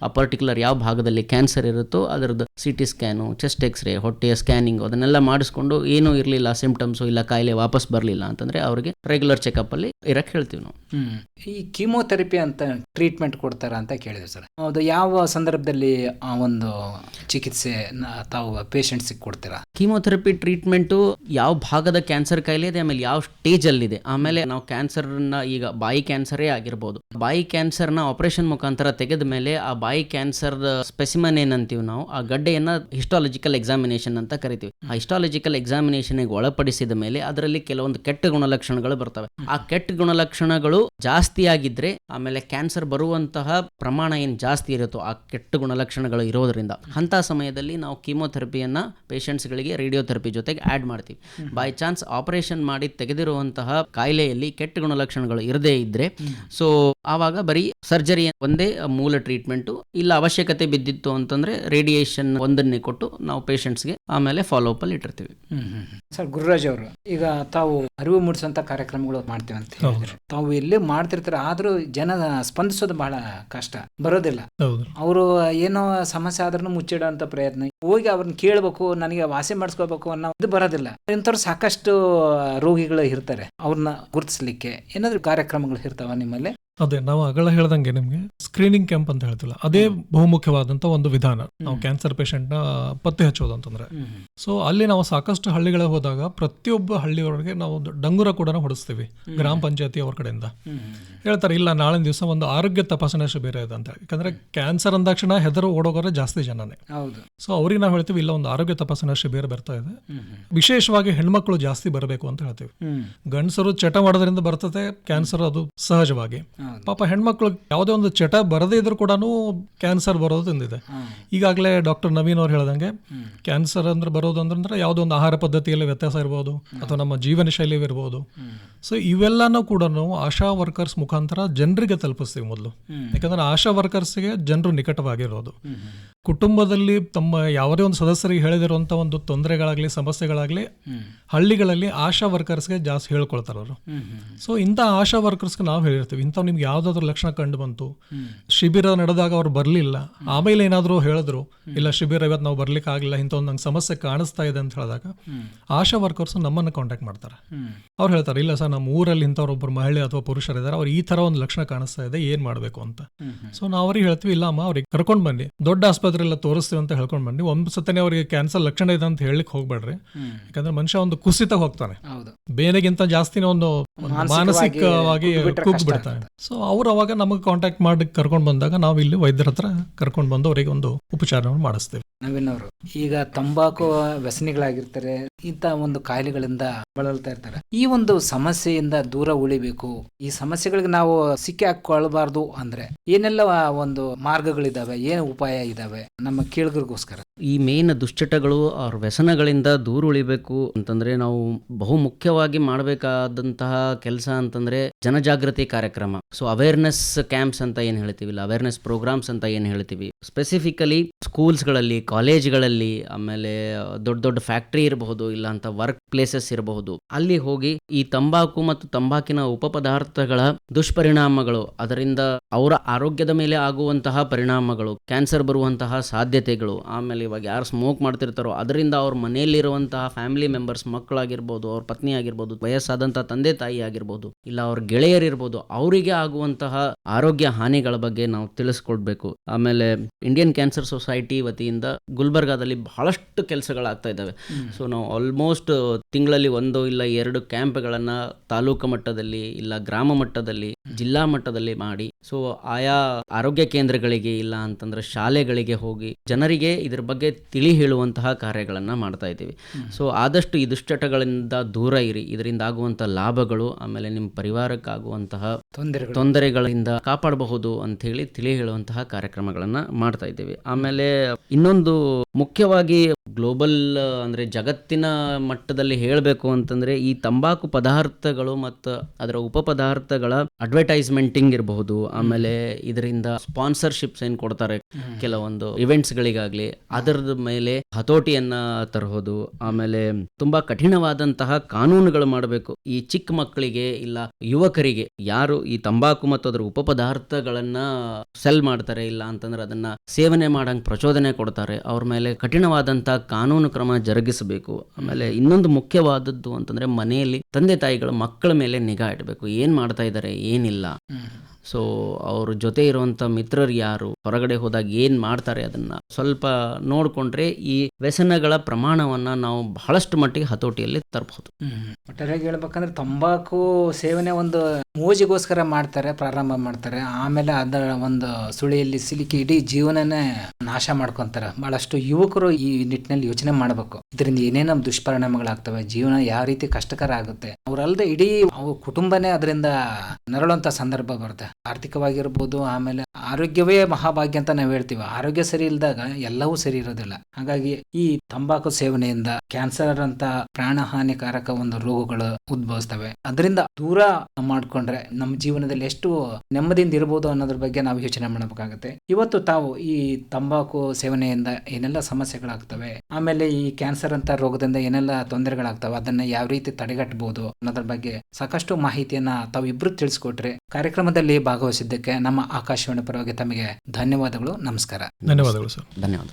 ಆ ಪರ್ಟಿಕ್ಯುಲರ್ ಯಾವ ಭಾಗದಲ್ಲಿ ಕ್ಯಾನ್ಸರ್ ಇರುತ್ತೋ ಅದರದ್ದು C T scan chest X-ray ಹೊಟ್ಟೆಯ ಸ್ಕ್ಯಾನಿಂಗ್ ಅದನ್ನೆಲ್ಲ ಮಾಡಿಸ್ಕೊಂಡು ಏನೂ ಇರಲಿಲ್ಲ ಸಿಂಪ್ಟಮ್ಸು ಇಲ್ಲ ಕಾಯಿಲೆ ವಾಪಸ್ ಬರಲಿಲ್ಲ ಅಂತಂದರೆ ಅವರಿಗೆ ರೆಗ್ಯುಲರ್ ಚೆಕಪ್ಪಲ್ಲಿ ಇರಕ್ಕೆ ಹೇಳ್ತೀವಿ ನಾವು. ಈ ಕೀಮೋಥೆರಪಿ ಅಂತ ಟ್ರೀಟ್ಮೆಂಟ್ ಕೊಡ್ತಾರ ಅಂತ ಕೇಳಿದೆ ಸರ್. ಅದು ಯಾವ ಸಂದರ್ಭದಲ್ಲಿ ಆ ಒಂದು ಚಿಕಿತ್ಸೆ ತಾವು ಪೇಷಂಟ್ಸಿಗೆ ಕೊಡ್ತೀರಾ? ಕೀಮೋಥೆರಪಿ ಟ್ರೀಟ್ಮೆಂಟು ಯಾವ ಭಾಗದ ಕ್ಯಾನ್ಸರ್ ಕಾಯಿಲೆ ಇದೆ ಆಮೇಲೆ ಯಾವ ಸ್ಟೇಜಲ್ಲಿದೆ ಆಮೇಲೆ ನಾವು ಕ್ಯಾನ್ಸರ್ನ ಈಗ ಬಾಯಿ ಕ್ಯಾನ್ಸರೇ ಆಗಿರ್ಬೋದು. ಬಾಯಿ ಕ್ಯಾನ್ಸರ್ನ ಆಪರೇಷನ್ ಮುಖಾಂತರ ತೆಗೆದ ಮೇಲೆ ಆ ಬಾಯಿ ಕ್ಯಾನ್ಸರ್ ಸ್ಪೆಸಿಮನ್ ಏನಂತೀವಿ ನಾವು ಆ ಗಡ್ಡೆಯನ್ನ ಹಿಸ್ಟಾಲಜಿಕಲ್ ಎಕ್ಸಾಮಿನೇಷನ್ ಅಂತ ಕರಿತೀವಿ. ಆ ಹಿಸ್ಟಾಲಜಿಕಲ್ ಎಕ್ಸಾಮಿನೇಷನ್ಗೆ ಒಳಪಡಿಸಿದ ಮೇಲೆ ಅದರಲ್ಲಿ ಕೆಲವೊಂದು ಕೆಟ್ಟ ಗುಣಲಕ್ಷಣಗಳು ಬರ್ತವೆ. ಆ ಕೆಟ್ಟ ಗುಣಲಕ್ಷಣಗಳು ಜಾಸ್ತಿ ಆಗಿದ್ರೆ ಆಮೇಲೆ ಕ್ಯಾನ್ಸರ್ ಬರುವಂತಹ ಪ್ರಮಾಣ ಏನು ಜಾಸ್ತಿ ಇರುತ್ತೋ ಆ ಕೆಟ್ಟ ಗುಣಲಕ್ಷಣಗಳು ಇರೋದ್ರಿಂದ ಅಂತ ಸಮಯದಲ್ಲಿ ನಾವು ಕೀಮೋಥೆರಪಿಯನ್ನ ಪೇಷಂಟ್ಸ್ಗಳಿಗೆ ರೇಡಿಯೋಥೆರಪಿ ಜೊತೆಗೆ ಆ್ಯಡ್ ಮಾಡ್ತೀವಿ. ಬೈ ಚಾನ್ಸ್ ಆಪರೇಷನ್ ಮಾಡಿ ತೆಗೆದಿರುವಂತಹ ಕಾಯಿಲೆಯಲ್ಲಿ ಕೆಟ್ಟ ಗುಣಲಕ್ಷಣಗಳು ಇರದೇ ಇದ್ರೆ ಸೊ ಆವಾಗ ಬರೀ ಸರ್ಜರಿ ಒಂದೇ ಮೂಲ ಟ್ರೀಟ್ಮೆಂಟು ಇಲ್ಲ ಅವಶ್ಯಕತೆ ಬಿದ್ದಿತ್ತು ಅಂತಂದ್ರೆ ರೇಡಿಯೇಷನ್ ಒಂದನ್ನೇ ಕೊಟ್ಟು ನಾವು ಪೇಷಂಟ್ಸ್ಗೆ ಆಮೇಲೆ ಫಾಲೋ ಅಪ್ ಅಲ್ಲಿ ಇಟ್ಟಿರ್ತೀವಿ. ಸರ್ ಗುರುರಾಜ್ ಅವರು ಈಗ ತಾವು ಅರಿವು ಮೂಡಿಸುವಂತ ಕಾರ್ಯಕ್ರಮಗಳು ಮಾಡ್ತೀವಿ ಅಂತ ಹೇಳಿದ್ರೆ. ತಾವು ಎಲ್ಲೇ ಮಾಡ್ತಿರ್ತಾರೆ ಆದ್ರೂ ಜನ ಸ್ಪಂದಿಸೋದು ಬಹಳ ಕಷ್ಟ ಬರೋದಿಲ್ಲ. ಅವರು ಏನೋ ಸಮಸ್ಯೆ ಆದ್ರೂ ಮುಚ್ಚಿಡೋಂಥ ಪ್ರಯತ್ನ ಹೋಗಿ ಅವ್ರನ್ನ ಕೇಳಬೇಕು ನನಗೆ ವಾಸಿ ಮಾಡಿಸ್ಕೋಬೇಕು ಅನ್ನೋ ಇದು ಬರೋದಿಲ್ಲ. ಇಂಥವ್ರು ಸಾಕಷ್ಟು ರೋಗಿಗಳು ಇರ್ತಾರೆ ಅವ್ರನ್ನ ಗುರುತಿಸ್ಲಿಕ್ಕೆ. ಏನಾದ್ರು ಕಾರ್ಯಕ್ರಮಗಳು ಇರ್ತಾವ ನಿಮ್ಮಲ್ಲಿ? ಅದೇ ನಾವು ಅಗಳ ಹೇಳ್ದಂಗೆ ನಿಮ್ಗೆ ಸ್ಕ್ರೀನಿಂಗ್ ಕ್ಯಾಂಪ್ ಅಂತ ಹೇಳ್ತಿಲ್ಲ ಅದೇ ಬಹುಮುಖ್ಯವಾದಂತ ಒಂದು ವಿಧಾನ. ನಾವು ಕ್ಯಾನ್ಸರ್ ಪೇಷಂಟ್ನ ಪತ್ತೆ ಹಚ್ಚೋದು ಅಂತಂದ್ರೆ. ಸೊ ಅಲ್ಲಿ ನಾವು ಸಾಕಷ್ಟು ಹಳ್ಳಿಗಳಿಗೆ ಹೋದಾಗ ಪ್ರತಿಯೊಬ್ಬ ಹಳ್ಳಿಯವರಿಗೆ ನಾವು ಒಂದು ಡಂಗುರ ಕೂಡ ಹೊಡಿಸ್ತೀವಿ ಗ್ರಾಮ ಪಂಚಾಯತಿ ಅವ್ರ ಕಡೆಯಿಂದ. ಹೇಳ್ತಾರೆ ಇಲ್ಲ ನಾಳಿನ ದಿವಸ ಒಂದು ಆರೋಗ್ಯ ತಪಾಸಣೆ ಶಿಬಿರ ಇದೆ ಅಂತ ಯಾಕಂದ್ರೆ ಕ್ಯಾನ್ಸರ್ ಅಂದಾಕ್ಷಣ ಹೆದರು ಓಡೋಗೋರೆ ಜಾಸ್ತಿ ಜನನೇ. ಸೊ ಅವ್ರಿಗೆ ನಾವು ಹೇಳ್ತೀವಿ ಇಲ್ಲ ಒಂದು ಆರೋಗ್ಯ ತಪಾಸಣಾ ಶಿಬಿರ ಬರ್ತಾ ಇದೆ. ವಿಶೇಷವಾಗಿ ಹೆಣ್ಮಕ್ಳು ಜಾಸ್ತಿ ಬರಬೇಕು ಅಂತ ಹೇಳ್ತೀವಿ. ಗಂಡಸರು ಚಟ ಮಾಡೋದ್ರಿಂದ ಬರ್ತದೆ ಕ್ಯಾನ್ಸರ್ ಅದು ಸಹಜವಾಗಿ. ಪಾಪ ಹೆಣ್ಮಕ್ಳು ಯಾವುದೇ ಒಂದು ಚಟ ಬರದೇ ಇದ್ರೂ ಕೂಡ ಕ್ಯಾನ್ಸರ್ ಬರೋದು ತಂದಿದೆ. ಈಗಾಗಲೇ ಡಾಕ್ಟರ್ ನವೀನ್ ಅವ್ರು ಹೇಳ್ದಂಗೆ ಕ್ಯಾನ್ಸರ್ ಅಂದ್ರೆ ಬರೋದು ಅಂದ್ರೆ ಯಾವುದೋ ಒಂದು ಆಹಾರ ಪದ್ಧತಿಯಲ್ಲಿ ವ್ಯತ್ಯಾಸ ಇರ್ಬೋದು ಅಥವಾ ನಮ್ಮ ಜೀವನ ಶೈಲಿ ಇರ್ಬೋದು. ಸೊ ಇವೆಲ್ಲನೂ ಕೂಡ ಆಶಾ ವರ್ಕರ್ಸ್ ಮುಖಾಂತರ ಜನರಿಗೆ ತಲುಪಿಸ್ತೀವಿ ಮೊದಲು. ಯಾಕಂದ್ರೆ ಆಶಾ ವರ್ಕರ್ಸ್ಗೆ ಜನರು ನಿಕಟವಾಗಿರೋದು. ಕುಟುಂಬದಲ್ಲಿ ತಮ್ಮ ಯಾವುದೇ ಒಂದು ಸದಸ್ಯರಿಗೆ ಹೇಳಿದಿರುವಂತ ಒಂದು ತೊಂದರೆಗಳಾಗಲಿ ಸಮಸ್ಯೆಗಳಾಗ್ಲಿ ಹಳ್ಳಿಗಳಲ್ಲಿ ಆಶಾ ವರ್ಕರ್ಸ್ಗೆ ಜಾಸ್ತಿ ಹೇಳ್ಕೊಳ್ತಾರೆ ಅವರು. ಸೊ ಇಂಥ ಆಶಾ ವರ್ಕರ್ಸ್ಗೆ ನಾವು ಹೇಳಿರ್ತೀವಿ. ಇಂಥವು ನಿಮ್ಗೆ ಯಾವ್ದಾದ್ರು ಲಕ್ಷಣ ಕಂಡು ಬಂತು ಶಿಬಿರ ನಡೆದಾಗ ಅವ್ರು ಬರಲಿಲ್ಲ ಆಮೇಲೆ ಏನಾದರೂ ಹೇಳಿದ್ರು ಇಲ್ಲ ಶಿಬಿರ ಇವತ್ತು ನಾವು ಬರ್ಲಿಕ್ಕೆ ಆಗಲಿಲ್ಲ ಇಂಥ ಒಂದು ನಂಗೆ ಸಮಸ್ಯೆ ಕಾಣಿಸ್ತಾ ಇದೆ ಅಂತ ಹೇಳಿದಾಗ ಆಶಾ ವರ್ಕರ್ಸ್ ನಮ್ಮನ್ನು ಕಾಂಟ್ಯಾಕ್ಟ್ ಮಾಡ್ತಾರೆ. ಅವ್ರು ಹೇಳ್ತಾರೆ ಇಲ್ಲ ಸರ್ ನಮ್ಮ ಊರಲ್ಲಿ ಇಂಥವ್ರೊಬ್ಬರು ಮಹಿಳೆ ಅಥವಾ ಪುರುಷರಿದ್ದಾರೆ ಅವ್ರು ಈ ತರ ಒಂದು ಲಕ್ಷಣ ಕಾಣಿಸ್ತಾ ಇದೆ ಏನು ಮಾಡಬೇಕು ಅಂತ. ಸೊ ನಾವು ಅವ್ರಿಗೆ ಹೇಳ್ತೀವಿ ಇಲ್ಲ ಅಮ್ಮ ಅವ್ರಿಗೆ ಕರ್ಕೊಂಡು ಬನ್ನಿ. ದೊಡ್ಡ ಆಸ್ಪತ್ರೆ ಎಲ್ಲ ತೋರಿಸ್ತೀವಿ ಅಂತ ಹೇಳ್ಕೊಂಡು ಬನ್ನಿ. ಒಂದು ಸತನೇ ಅವರಿಗೆ ಕ್ಯಾನ್ಸರ್ ಲಕ್ಷಣ ಇದೆ ಅಂತ ಹೇಳಲಿಕ್ಕೆ ಹೋಗ್ಬೇಡ್ರಿ. ಯಾಕಂದ್ರೆ ಮನುಷ್ಯ ಒಂದು ಕುಸಿತ ಹೋಗ್ತಾನೆ. ಹೌದು. ಬೇನೆಗಿಂತ ಜಾಸ್ತಿನೇ ಒಂದು ಮಾನಸಿಕವಾಗಿ ಕುಗ್ಗ್ ಬಿಡ್ತಾನೆ ಸೊ ಅವ್ರು ಅವಾಗ ನಮಗೆ ಕಾಂಟ್ಯಾಕ್ಟ್ ಮಾಡಿ ಕರ್ಕೊಂಡು ಬಂದಾಗ ನಾವು ಇಲ್ಲಿ ವೈದ್ಯರ ಹತ್ರ ಕರ್ಕೊಂಡು ಬಂದು ಅವರಿಗೆ ಒಂದು ಉಪಚಾರವನ್ನು ಮಾಡಿಸ್ತೇವೆ. ನವೀನ್ ಅವರು ಈಗ ತಂಬಾಕು ವ್ಯಸನಿಗಳಾಗಿರ್ತಾರೆ ಇಂಥ ಒಂದು ಕಾಯಿಲೆಗಳಿಂದ ಬಳಲ್ತಾ ಇರ್ತಾರೆ. ಈ ಒಂದು ಸಮಸ್ಯೆಯಿಂದ ದೂರ ಉಳಿಬೇಕು. ಈ ಸಮಸ್ಯೆಗಳಿಗೆ ನಾವು ಸಿಕ್ಕಿ ಹಾಕೊಳ್ಬಾರ್ದು ಅಂದ್ರೆ ಏನೆಲ್ಲ ಒಂದು ಮಾರ್ಗಗಳಿದಾವೆ ಏನು ಉಪಾಯ ಇದಾವೆ? ನಮ್ಮ ಕೇಳುಗರಿಗೋಸ್ಕರ. ಈ ಮೇನ್ ದುಶ್ಚಟಗಳು ಅವ್ರ ವ್ಯಸನಗಳಿಂದ ದೂರ ಉಳಿಬೇಕು ಅಂತಂದ್ರೆ ನಾವು ಬಹು ಮುಖ್ಯವಾಗಿ ಮಾಡಬೇಕಾದಂತಹ ಕೆಲಸ ಅಂತಂದ್ರೆ ಜನಜಾಗೃತಿ ಕಾರ್ಯಕ್ರಮ. ಸೊ ಅವೇರ್ನೆಸ್ ಕ್ಯಾಂಪ್ಸ್ ಅಂತ ಏನು ಹೇಳ್ತೀವಿ ಅವೇರ್ನೆಸ್ ಪ್ರೋಗ್ರಾಮ್ಸ್ ಅಂತ ಏನು ಹೇಳ್ತೀವಿ? ಸ್ಪೆಸಿಫಿಕಲಿ ಸ್ಕೂಲ್ಸ್ಗಳಲ್ಲಿ ಕಾಲೇಜ್ಗಳಲ್ಲಿ ಆಮೇಲೆ ದೊಡ್ಡ ದೊಡ್ಡ ಫ್ಯಾಕ್ಟ್ರಿ ಇರಬಹುದು, ಇಲ್ಲ ಅಂತ ವರ್ಕ್ ಪ್ಲೇಸಸ್ ಇರಬಹುದು, ಅಲ್ಲಿ ಹೋಗಿ ಈ ತಂಬಾಕು ಮತ್ತು ತಂಬಾಕಿನ ಉಪಪದಾರ್ಥಗಳ ದುಷ್ಪರಿಣಾಮಗಳು, ಅದರಿಂದ ಅವರ ಆರೋಗ್ಯದ ಮೇಲೆ ಆಗುವಂತಹ ಪರಿಣಾಮಗಳು ಕ್ಯಾನ್ಸರ್ ಬರುವಂತಹ ಸಾಧ್ಯತೆಗಳು, ಆಮೇಲೆ ಇವಾಗ ಯಾರು ಸ್ಮೋಕ್ ಮಾಡ್ತಿರ್ತಾರೋ, ಅದರಿಂದ ಅವ್ರ ಮನೆಯಲ್ಲಿರುವಂತಹ ಫ್ಯಾಮಿಲಿ ಮೆಂಬರ್ಸ್ ಮಕ್ಕಳಾಗಿರ್ಬೋದು, ಅವ್ರ ಪತ್ನಿ ಆಗಿರ್ಬೋದು ವಯಸ್ಸಾದಂತಹ ತಂದೆ ತಾಯಿ ಆಗಿರ್ಬೋದು, ಇಲ್ಲ ಅವ್ರ ಗೆಳೆಯರಿರ್ಬೋದು, ಅವರಿಗೆ ಆಗುವಂತಹ ಆರೋಗ್ಯ ಹಾನಿಗಳ ಬಗ್ಗೆ ನಾವು ತಿಳಿಸ್ಕೊಡ್ಬೇಕು. ಆಮೇಲೆ ಇಂಡಿಯನ್ ಕ್ಯಾನ್ಸರ್ ಸೊಸೈಟಿ ವತಿಯಿಂದ ಗುಲ್ಬರ್ಗಾದಲ್ಲಿ ಬಹಳಷ್ಟು ಕೆಲಸಗಳಾಗ್ತಾ ಇದ್ದಾವೆ. ಸೊ ನಾವು ಆಲ್ಮೋಸ್ಟ್ ತಿಂಗಳಲ್ಲಿ ಒಂದು ಇಲ್ಲ ಎರಡು ಕ್ಯಾಂಪ್ಗಳನ್ನು ತಾಲೂಕು ಮಟ್ಟದಲ್ಲಿ ಇಲ್ಲ ಗ್ರಾಮ ಮಟ್ಟದಲ್ಲಿ ಜಿಲ್ಲಾ ಮಟ್ಟದಲ್ಲಿ ಮಾಡಿ ಸೊ ಆಯಾ ಆರೋಗ್ಯ ಕೇಂದ್ರಗಳಿಗೆ ಇಲ್ಲ ಅಂತಂದ್ರೆ ಶಾಲೆಗಳಿಗೆ ಹೋಗಿ ಜನರಿಗೆ ಇದ್ರ ಬಗ್ಗೆ ತಿಳಿ ಹೇಳುವಂತಹ ಕಾರ್ಯಗಳನ್ನ ಮಾಡ್ತಾ ಇದ್ದೀವಿ. ಸೊ ಆದಷ್ಟು ಈ ದುಶ್ಚಟಗಳಿಂದ ದೂರ ಇರಿ. ಇದರಿಂದ ಆಗುವಂತಹ ಲಾಭಗಳು ಆಮೇಲೆ ನಿಮ್ಮ ಪರಿವಾರಕ್ಕಾಗುವಂತಹ ತೊಂದರೆಗಳು. ತೊಂದರೆಗಳಿಂದ ಕಾಪಾಡಬಹುದು ಅಂತ ಹೇಳಿ ತಿಳಿ ಹೇಳುವಂತಹ ಕಾರ್ಯಕ್ರಮಗಳನ್ನ ಮಾಡ್ತಾ ಇದ್ದೀವಿ. ಆಮೇಲೆ ಇನ್ನೊಂದು ಮುಖ್ಯವಾಗಿ ಗ್ಲೋಬಲ್ ಅಂದ್ರೆ ಜಗತ್ತಿನ ಮಟ್ಟದಲ್ಲಿ ಹೇಳಬೇಕು ಅಂತಂದ್ರೆ ಈ ತಂಬಾಕು ಪದಾರ್ಥಗಳು ಮತ್ತು ಅದರ ಉಪಪದಾರ್ಥಗಳ ಅಡ್ವರ್ಟೈಸ್ಮೆಂಟಿಂಗ್ ಇರಬಹುದು. ಆಮೇಲೆ ಇದರಿಂದ ಸ್ಪಾನ್ಸರ್ಶಿಪ್ಸ್ ಏನ್ ಕೊಡ್ತಾರೆ ಕೆಲವೊಂದು ಇವೆಂಟ್ಸ್ಗಳಿಗಾಗ್ಲಿ ಅದರ ಮೇಲೆ ಹತೋಟಿಯನ್ನ ತರಹೋದು. ಆಮೇಲೆ ತುಂಬಾ ಕಠಿಣವಾದಂತಹ ಕಾನೂನುಗಳು ಮಾಡಬೇಕು. ಈ ಚಿಕ್ಕ ಮಕ್ಕಳಿಗೆ ಇಲ್ಲ ಯುವಕರಿಗೆ ಯಾರು ಈ ತಂಬಾಕು ಮತ್ತು ಅದರ ಉಪ ಉಪಪದಾರ್ಥಗಳನ್ನ ಸೆಲ್ ಮಾಡ್ತಾರೆ ಇಲ್ಲ ಅಂತಂದ್ರೆ ಅದನ್ನ ಸೇವನೆ ಮಾಡೋಂಗೆ ಪ್ರಚೋದನೆ ಕೊಡ್ತಾರೆ. ಅವ್ರ ಮೇಲೆ ಕಠಿಣವಾದಂಥ ಕಾನೂನು ಕ್ರಮ ಜರುಗಿಸಬೇಕು. ಆಮೇಲೆ ಇನ್ನೊಂದು ಮುಖ್ಯವಾದದ್ದು ಅಂತಂದರೆ ಮನೆಯಲ್ಲಿ ತಂದೆ ತಾಯಿಗಳು ಮಕ್ಕಳ ಮೇಲೆ ನಿಗಾ ಇಡಬೇಕು. ಏನು ಮಾಡ್ತಾ ಇದ್ದಾರೆ ಏನಿಲ್ಲ. ಸೊ ಅವ್ರ ಜೊತೆ ಇರುವಂಥ ಮಿತ್ರರು ಯಾರು? ಹೊರಗಡೆ ಹೋದಾಗ ಏನು ಮಾಡ್ತಾರೆ ಅದನ್ನು ಸ್ವಲ್ಪ ನೋಡಿಕೊಂಡ್ರೆ ಈ ವ್ಯಸನಗಳ ಪ್ರಮಾಣವನ್ನು ನಾವು ಬಹಳಷ್ಟು ಮಟ್ಟಿಗೆ ಹತೋಟಿಯಲ್ಲಿ ತರಬಹುದು. ಒಟ್ಟಾರೆಯಾಗಿ ಹೇಳ್ಬೇಕಂದ್ರೆ ತಂಬಾಕು ಸೇವನೆ ಒಂದು ಮೋಜಿಗೋಸ್ಕರ ಮಾಡ್ತಾರೆ, ಪ್ರಾರಂಭ ಮಾಡ್ತಾರೆ. ಆಮೇಲೆ ಅದರ ಒಂದು ಸುಳಿಯಲ್ಲಿ ಸಿಲುಕಿ ಇಡೀ ಜೀವನನೇ ನಾಶ ಮಾಡ್ಕೊಂತಾರೆ. ಬಹಳಷ್ಟು ಯುವಕರು ಈ ನಿಟ್ಟಿನಲ್ಲಿ ಯೋಚನೆ ಮಾಡಬೇಕು. ಇದರಿಂದ ಏನೇನೋ ದುಷ್ಪರಿಣಾಮಗಳಾಗ್ತವೆ, ಜೀವನ ಯಾವ ರೀತಿ ಕಷ್ಟಕರ ಆಗುತ್ತೆ. ಅವರಲ್ಲದೆ ಇಡೀ ಅವ್ರ ಕುಟುಂಬನೇ ಅದರಿಂದ ನರಳುವಂತ ಸಂದರ್ಭ ಬರುತ್ತೆ. ಆರ್ಥಿಕವಾಗಿರ್ಬೋದು, ಆಮೇಲೆ ಆರೋಗ್ಯವೇ ಮಹಾಭಾಗ್ಯ ಅಂತ ನಾವು ಹೇಳ್ತೀವಿ. ಆರೋಗ್ಯ ಸರಿ ಇಲ್ದಾಗ ಎಲ್ಲವೂ ಸರಿ ಇರೋದಿಲ್ಲ. ಹಾಗಾಗಿ ಈ ತಂಬಾಕು ಸೇವನೆಯಿಂದ ಕ್ಯಾನ್ಸರ್ ಅಂತ ಪ್ರಾಣ ಹಾನಿಕಾರಕ ಒಂದು ರೋಗಗಳು ಉದ್ಭವಿಸ್ತವೆ. ಅದರಿಂದ ದೂರ ಮಾಡ್ಕೊಂಡ್ರೆ ನಮ್ಮ ಜೀವನದಲ್ಲಿ ಎಷ್ಟು ನೆಮ್ಮದಿಯಿಂದ ಇರಬಹುದು ಅನ್ನೋದ್ರ ಬಗ್ಗೆ ನಾವು ಯೋಚನೆ ಮಾಡಬೇಕಾಗುತ್ತೆ. ಇವತ್ತು ತಾವು ಈ ತಂಬಾಕು ಸೇವನೆಯಿಂದ ಏನೆಲ್ಲ ಸಮಸ್ಯೆಗಳಾಗ್ತವೆ ಆಮೇಲೆ ಈ ಕ್ಯಾನ್ಸರ್ ಅಂತ ರೋಗದಿಂದ ಏನೆಲ್ಲ ತೊಂದರೆಗಳಾಗ್ತವೆ ಅದನ್ನ ಯಾವ ರೀತಿ ತಡೆಗಟ್ಟಬಹುದು ಅನ್ನೋದ್ರ ಬಗ್ಗೆ ಸಾಕಷ್ಟು ಮಾಹಿತಿಯನ್ನ ತಾವು ಇಬ್ರು ತಿಳಿಸ್ಕೊಟ್ರೆ ಕಾರ್ಯಕ್ರಮದಲ್ಲಿ ಭಾಗವಹಿಸಿದ್ದಕ್ಕೆ ನಮ್ಮ ಆಕಾಶವಾಣಿ ಪರವಾಗಿ ತಮಗೆ ಧನ್ಯವಾದಗಳು ನಮಸ್ಕಾರ. ಧನ್ಯವಾದಗಳು ಸರ್. ಧನ್ಯವಾದ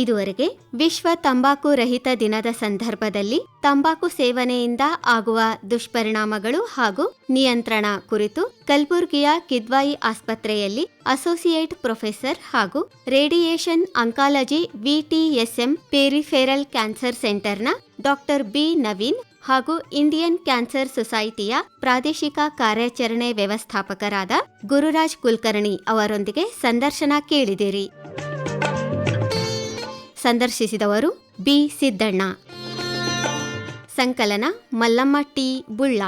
ಇದುವರೆಗೆ ವಿಶ್ವ ತಂಬಾಕು ರಹಿತ ದಿನದ ಸಂದರ್ಭದಲ್ಲಿ ತಂಬಾಕು ಸೇವನೆಯಿಂದ ಆಗುವ ದುಷ್ಪರಿಣಾಮಗಳು ಹಾಗೂ ನಿಯಂತ್ರಣ ಕುರಿತು ಕಲ್ಬುರ್ಗಿಯ ಕಿದ್ವಾಯಿ ಆಸ್ಪತ್ರೆಯಲ್ಲಿ ಅಸೋಸಿಯೇಟ್ ಪ್ರೊಫೆಸರ್ ಹಾಗೂ radiation oncology VTSM peripheral cancer ಸೆಂಟರ್ನ doctor B Naveen ಹಾಗೂ ಇಂಡಿಯನ್ ಕ್ಯಾನ್ಸರ್ ಸೊಸೈಟಿಯ ಪ್ರಾದೇಶಿಕ ಕಾರ್ಯಾಚರಣೆ ವ್ಯವಸ್ಥಾಪಕರಾದ ಗುರುರಾಜ್ ಕುಲಕರ್ಣಿ ಅವರೊಂದಿಗೆ ಸಂದರ್ಶನ ಕೇಳಿದಿರಿ. ಸಂದರ್ಶಿಸಿದವರು ಬಿ ಸಿದ್ದಣ್ಣ. ಸಂಕಲನ ಮಲ್ಲಮ್ಮ ಟಿ. ಬುಳ್ಳ.